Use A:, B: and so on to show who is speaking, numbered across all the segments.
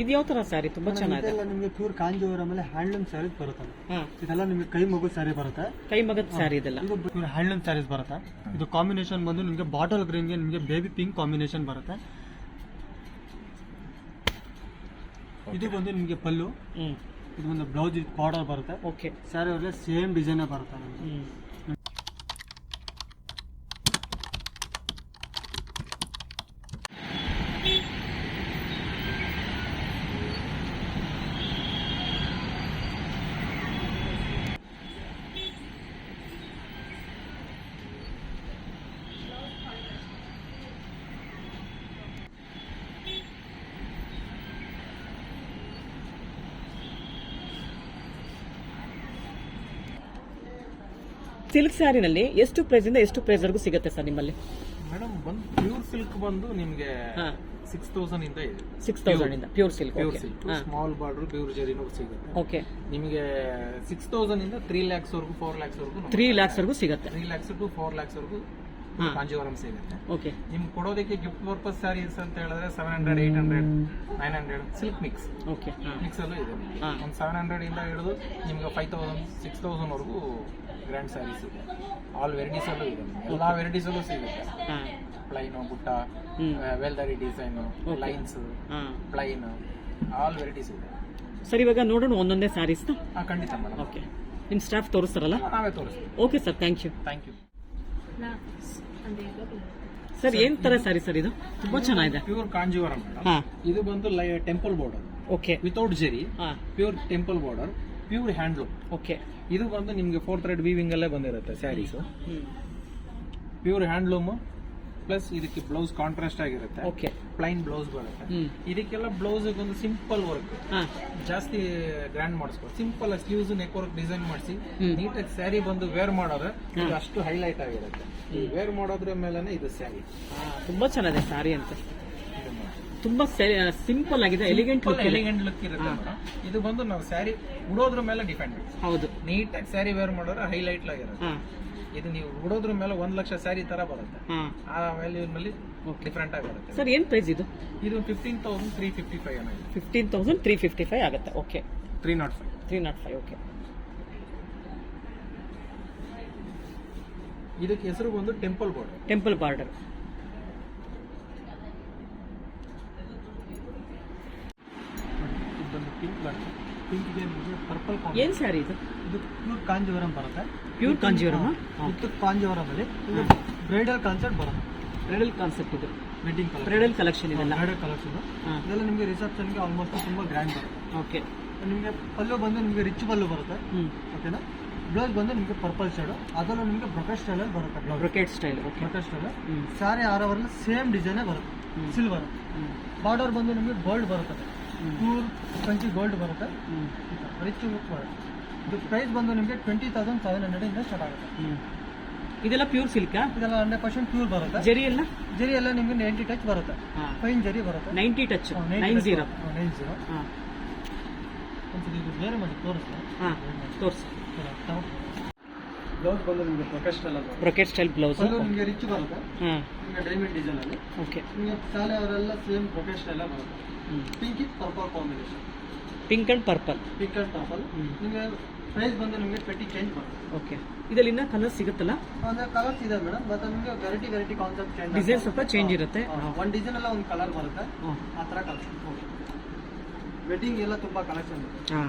A: ಇದು ಯಾವ ತರ ಸ್ಯಾರಿ ತುಂಬಾ ಚೆನ್ನಾಗಿದೆ.
B: ಇದೆಲ್ಲ ನಿಮಗೆ ಪ್ಯೂರ್ ಕಾಂಜೀವರಂ ಮೇಲೆ ಹ್ಯಾಂಡ್ಲೂಮ್ ಸ್ಯಾರೀಸ್ ಬರುತ್ತೆ. ಇದೆಲ್ಲ ನಿಮಗೆ ಕೈ ಮಗು ಸ್ಯಾರಿ ಬರುತ್ತೆ.
A: ಕೈ ಮಗದ ಸ್ಯಾರಿ ಇದೆಲ್ಲ.
B: ಇದು ಹ್ಯಾಂಡ್ಲೂಮ್ ಸ್ಯಾರೀಸ್ ಬರುತ್ತೆ. ಇದು ಕಾಂಬಿನೇಷನ್ ಬಂದು ನಿಮಗೆ ಬಾಟಲ್ ಗ್ರೀನ್ಗೆ ನಿಮಗೆ ಬೇಬಿ ಪಿಂಕ್ ಕಾಂಬಿನೇಷನ್ ಬರುತ್ತೆ. ಇದು ಬಂದು ನಿಮಗೆ ಪಲ್ಲು. ಇದು ಒಂದು ಬ್ಲೌಸ್ ಬಾರ್ಡರ್ ಬರುತ್ತೆ.
A: ಓಕೆ
B: ಸ್ಯಾರಿ ಸೇಮ್ ಡಿಸೈನೇ ಬರುತ್ತೆ
A: ಸಿಲ್ಕ್ ಸ್ಯಾರಿನಲ್ಲಿ ಎಷ್ಟು ಪ್ರೈಸ್ ಇಂದ ಎಷ್ಟು ಪ್ರೈಸ್ ವರೆಗೂ ಸಿಗುತ್ತೆ ಸರ್ ನಿಮ್ಮಲ್ಲಿ?
C: ಮೇಡಮ್ ಬಂದು ಪ್ಯೂರ್ ಸಿಲ್ಕ್ ಬಂದು ನಿಮಗೆ
A: ಹಾ.
C: ಸಿಕ್ಸ್ ತೌಸಂಡ್ ಇಂದ ಇದೆ.
A: ಸಿಕ್ಸ್ ತೌಸಂಡ್ ಇಂದ. Pure silk
C: pure silk small border pure ಜರಿನೂ ಸಿಗುತ್ತೆ.
A: ಓಕೆ
C: ನಿಮಗೆ ಸಿಕ್ಸ್ ತೌಸಂಡ್ ಇಂದ ತ್ರೀ ಲ್ಯಾಕ್ಸ್ ವರೆಗೂ ಫೋರ್ ಲ್ಯಾಕ್ಸ್ ವರೆಗೂ
A: ತ್ರೀ ಲ್ಯಾಕ್ಸ್ ವರೆಗೂ ಸಿಗುತ್ತೆ.
C: Three lakhs to four lakhs ವರೆಗೂ
A: ಹಾ.
C: ಕಾಂಜೀವರಂ ಸಿಗುತ್ತೆ.
A: ಓಕೆ
C: ನಿಮ್ಗೆ ಕೊಡೋದಕ್ಕೆ ಗಿಫ್ಟ್ ಪರ್ಪಸ್ ಸ್ಯಾರೀಸ್ ಅಂತ ಹೇಳಿದ್ರೆ seven hundred eight hundred nine hundred silk mix
A: okay
C: mix ಅಲ್ಲೂ ಇದೆ.
A: ಹಾ.
C: ಒಂದು ಸೆವೆನ್ ಹಂಡ್ರೆಡ್ ಇಂದ ಹಿಡಿದು ನಿಮ್ಗೆ ಫೈವ್ ತೌಸಂಡ್ ಸಿಕ್ಸ್ ತೌಸಂಡ್ ವರೆಗೂ ಗ್ರ್ಯಾಂಡ್ ಸ್ಯಾರೀಸ್ ಇದೆ. ಆಲ್ ವೆರೈಟೀಸ್ ಅಲ್ಲೂ ಇದೆ ಎಲ್ಲ ಎಲ್ಲಾ ವೆರೈಟೀಸ್ ಅಲ್ಲೂ ಸಿಗುತ್ತೆ.
A: ಹಾ.
C: ಪ್ಲೈನು ಬುಟ್ಟ
A: ಹ್ಮ್.
C: ವೆಲ್ದರಿ design. Lines
A: plain
C: plain all varieties ಇದೆ.
A: ಸರ್ ಇವಾಗ ನೋಡೋಣ ಒಂದೊಂದೇ ಸ್ಯಾರೀಸ್ನ
C: ಹಾಂ ಖಂಡಿತ ಮೇಡಮ್
A: ಓಕೆ ನಿಮ್ಮ ಸ್ಟಾಫ್ ತೋರಿಸ್ತಾರಲ್ಲ?
C: ನಾವೇ ತೋರಿಸ್ತೀವಿ.
A: Okay sir thank you
C: thank you
A: sir ಏನ್ ತರ ಸ್ಯಾರಿ ಸರ್ ಇದು? ತುಂಬಾ ಚೆನ್ನಾಗಿದೆ.
C: ಪ್ಯೂರ್ ಕಾಂಜೀವರಂ ಮೇಡಮ್ ಇದು ಬಂದು ಲೈ temple border
A: okay
C: without zari
A: ಹಾ.
C: Pure temple border pure handloom
A: okay
C: ಇದು ಬಂದು ನಿಮಗೆ ಫೋರ್ ಥ್ರೆಡ್ ವೀವಿಂಗ್ ಅಲ್ಲೇ ಬಂದಿರುತ್ತೆ ಸ್ಯಾರೀಸು ಪ್ಯೂರ್ ಹ್ಯಾಂಡ್ಲೂಮ್ ಪ್ಲಸ್ ಇದಕ್ಕೆ ಬ್ಲೌಸ್ ಕಾಂಟ್ರಾಸ್ಟ್ ಆಗಿರುತ್ತೆ.
A: ಓಕೆ
C: ಪ್ಲೈನ್ ಬ್ಲೌಸ್ ಬರುತ್ತೆ. ಇದಕ್ಕೆಲ್ಲ ಬ್ಲೌಸ್ ಒಂದು ಸಿಂಪಲ್ ವರ್ಕ್ ಜಾಸ್ತಿ ಗ್ರ್ಯಾಂಡ್ ಮಾಡಿಸ್ಬೋದು simple sleeves neck work design ಮಾಡಿಸಿ ನೀಟಾಗಿ ಸ್ಯಾರಿ ಬಂದು ವೇರ್ ಮಾಡೋದ್ರೆ ಇದು ಅಷ್ಟು ಹೈಲೈಟ್ ಆಗಿರುತ್ತೆ. ವೇರ್ ಮಾಡೋದ್ರ ಮೇಲೆ ಇದು ಸ್ಯಾರಿ
A: ತುಂಬಾ ಚೆನ್ನಾಗಿದೆ ಸ್ಯಾರಿ ಅಂತ. ತುಂಬಾ ಸಿಂಪಲ್ ಆಗಿದೆ ಎಲಿಗೆಂಟ್ ಲುಕ್
C: ಎಲಿಗೆಂಟ್ ಲುಕ್ ಇರುತ್ತೆ. ಇದು ಬಂದು ನಾವು ಸ್ಯಾರಿ ಉಡೋದ್ರ ಮೇಲೆ ಡಿಪೆಂಡ್
A: ಹೌದು.
C: ನೀಟಾಗಿ ಸ್ಯಾರಿ ವೇರ್ ಮಾಡಿದ್ರೆ ಹೈಲೈಟ್ ಆಗಿರುತ್ತೆ ಇದು ನೀವು ಉಡೋದ್ರ ಮೇಲೆ ಒಂದ್ ಲಕ್ಷ ಸ್ಯಾರಿ ತರ ಬರುತ್ತೆ. ಆ ವ್ಯಾಲ್ಯೂ ಮೇಲೆ
A: ಡಿಫ್ರೆಂಟ್
C: ಡಿಫ್ರೆಂಟ್ ಆಗಿರುತ್ತೆ
A: ಸರ್ ಏನ್ ಪ್ರೈಸ್ ಇದು?
C: ಇದು fifteen thousand three fifty five
A: fifteen thousand three fifty five ಆಗುತ್ತೆ. Okay
C: three nought five
A: three nought five okay
C: ಇದಕ್ಕೆ ಹೆಸರು ಬಂದು temple border
A: temple border
B: pink ಬರುತ್ತೆ ಪಿಂಕ್ಗೆ ನಿಮಗೆ ಪರ್ಪಲ್
A: ಏನು ಸ್ಯಾರಿ ಇದು?
B: ಇದು ಪ್ಯೂರ್ ಕಾಂಜೀವರಂ ಬರುತ್ತೆ.
A: ಪ್ಯೂರ್ ಕಾಂಜೀವರಂ
B: ಇದು ಇದು ಬ್ರೈಡಲ್ ಕಾನ್ಸೆಪ್ಟ್ ಬರುತ್ತೆ.
A: ಬ್ರೈಡಲ್ ಕಾನ್ಸೆಪ್ಟ್ ಇದು.
B: ವೆಡ್ಡಿಂಗ್ ಕಲರ್
A: ಬ್ರೈಡಲ್ ಕಲೆಕ್ಷನ್ ಇದೆಲ್ಲ.
B: ಬ್ರೈಡಲ್
A: ಕಲೆಕ್ಷನ್
B: ಇದೆಲ್ಲ ನಿಮಗೆ ರಿಸೆಪ್ಷನ್ಗೆ ಆಲ್ಮೋಸ್ಟ್ ತುಂಬ ಗ್ರ್ಯಾಂಡ್ ಬರುತ್ತೆ.
A: ಓಕೆ
B: ನಿಮಗೆ ಪಲ್ಲು ಬಂದು ನಿಮಗೆ ರಿಚ್ ಪಲ್ಲು ಬರುತ್ತೆ. ಓಕೆನಾ ಬ್ಲೌಸ್ ಬಂದು ನಿಮಗೆ ಪರ್ಪಲ್ ಶೇಡ್ ಅದರಲ್ಲೂ ನಿಮಗೆ ಬ್ರೊಕೆಟ್ ಸ್ಟೈಲಲ್ಲಿ ಬರುತ್ತೆ blouse
A: brocade style
B: brocade style saree ಆರವರಲ್ಲಿ same ಡಿಸೈನೇ ಬರುತ್ತೆ. ಸಿಲ್ವರ್ ಬಾರ್ಡರ್ ಬಂದು ನಿಮಗೆ ಗೋಲ್ಡ್ ಬರುತ್ತೆ.
A: ಹ್ಮ್.
B: ಟ್ವೆಂಟಿ ಗೋಲ್ಡ್ ಬರುತ್ತೆ. ರಿಚ್ ಲುಕ್ ಬರುತ್ತೆ. ಇದು ಪ್ರೈಸ್ ಬಂದು ನಿಮಗೆ ಟ್ವೆಂಟಿ ತೌಸಂಡ್ ಸೆವೆನ್ ಹಂಡ್ರೆಡ್ ಇಂದ ಸ್ಟಾರ್ಟ್ ಆಗುತ್ತೆ.
A: ಇದೆಲ್ಲ ಪ್ಯೂರ್ ಸಿಲ್ಕ್
B: ಇದೆಲ್ಲ ಹಂಡ್ರೆಡ್ ಪರ್ಸೆಂಟ್ ಪ್ಯೂರ್ ಬರುತ್ತೆ.
A: ಜರಿ ಎಲ್ಲ?
B: ಜರಿ ಎಲ್ಲ ನಿಮಗೆ ನೈಂಟಿ ಟಚ್ ಬರುತ್ತೆ. ಫೈನ್ ಜರಿ ಬರುತ್ತೆ.
A: ನೈಂಟಿ ಟಚ್
B: ಹಾ, 90
A: ನೈನ್ ಜೀರೋ.
B: ನೈನ್ ಜೀರೋ ಇದು ಬೇರೆ ಮಾಡಿ ತೋರಿಸ್ತೀನಿ.
A: ಹಾ ತೋರಿಸಿ.
B: ಬ್ಲೌಸ್ ಬಂದು ನಿಮಗೆ ಅಲ್ಲ
A: ಬ್ರೊಕೆಟ್ ಸ್ಟೈಲ್ ಬ್ಲೌಸ್
B: ಅದು ನಿಮಗೆ ರಿಚ್ ಬರುತ್ತೆ.
A: ಹಾಂ.
B: ನಿಮಗೆ ಡೈಮಂಡ್ ಡಿಸೈನ್ ಅಲ್ಲಿ.
A: ಓಕೆ
B: ನಿಮಗೆ ಸಾಲೆ ಅವರೆಲ್ಲ ಸೇಮ್ ಸ್ಟೈಲ್ ಬರುತ್ತೆ pink purple combination
A: pink and purple
B: pink and purple. ನಿಮಗೆ ಪ್ರೈಸ್ ಬಂದು ನಿಮಗೆ ಪೆಟ್ಟಿ ಚೇಂಜ್ ಮಾಡಿ
A: ಓಕೆ ಇದರಲ್ಲಿ ಇನ್ನೂ ಕಲರ್ ಸಿಗುತ್ತಲ್ಲ
B: ಅಂದರೆ ಕಲರ್ಸ್ ಇದೆ ಮೇಡಮ್ ಬಟ್ ನಿಮಗೆ variety variety concept change
A: design ಸ್ವಲ್ಪ ಚೇಂಜ್ ಇರುತ್ತೆ.
B: ಒಂದು ಡಿಸೈನ್ ಎಲ್ಲ ಒಂದು ಕಲರ್ ಬರುತ್ತೆ. ಆ ಥರ ಕಲೆಕ್ಷನ್ ವೆಡ್ಡಿಂಗ್ ಎಲ್ಲ ತುಂಬ ಕಲೆಕ್ಷನ್ ಇದೆ
A: ಹಾ.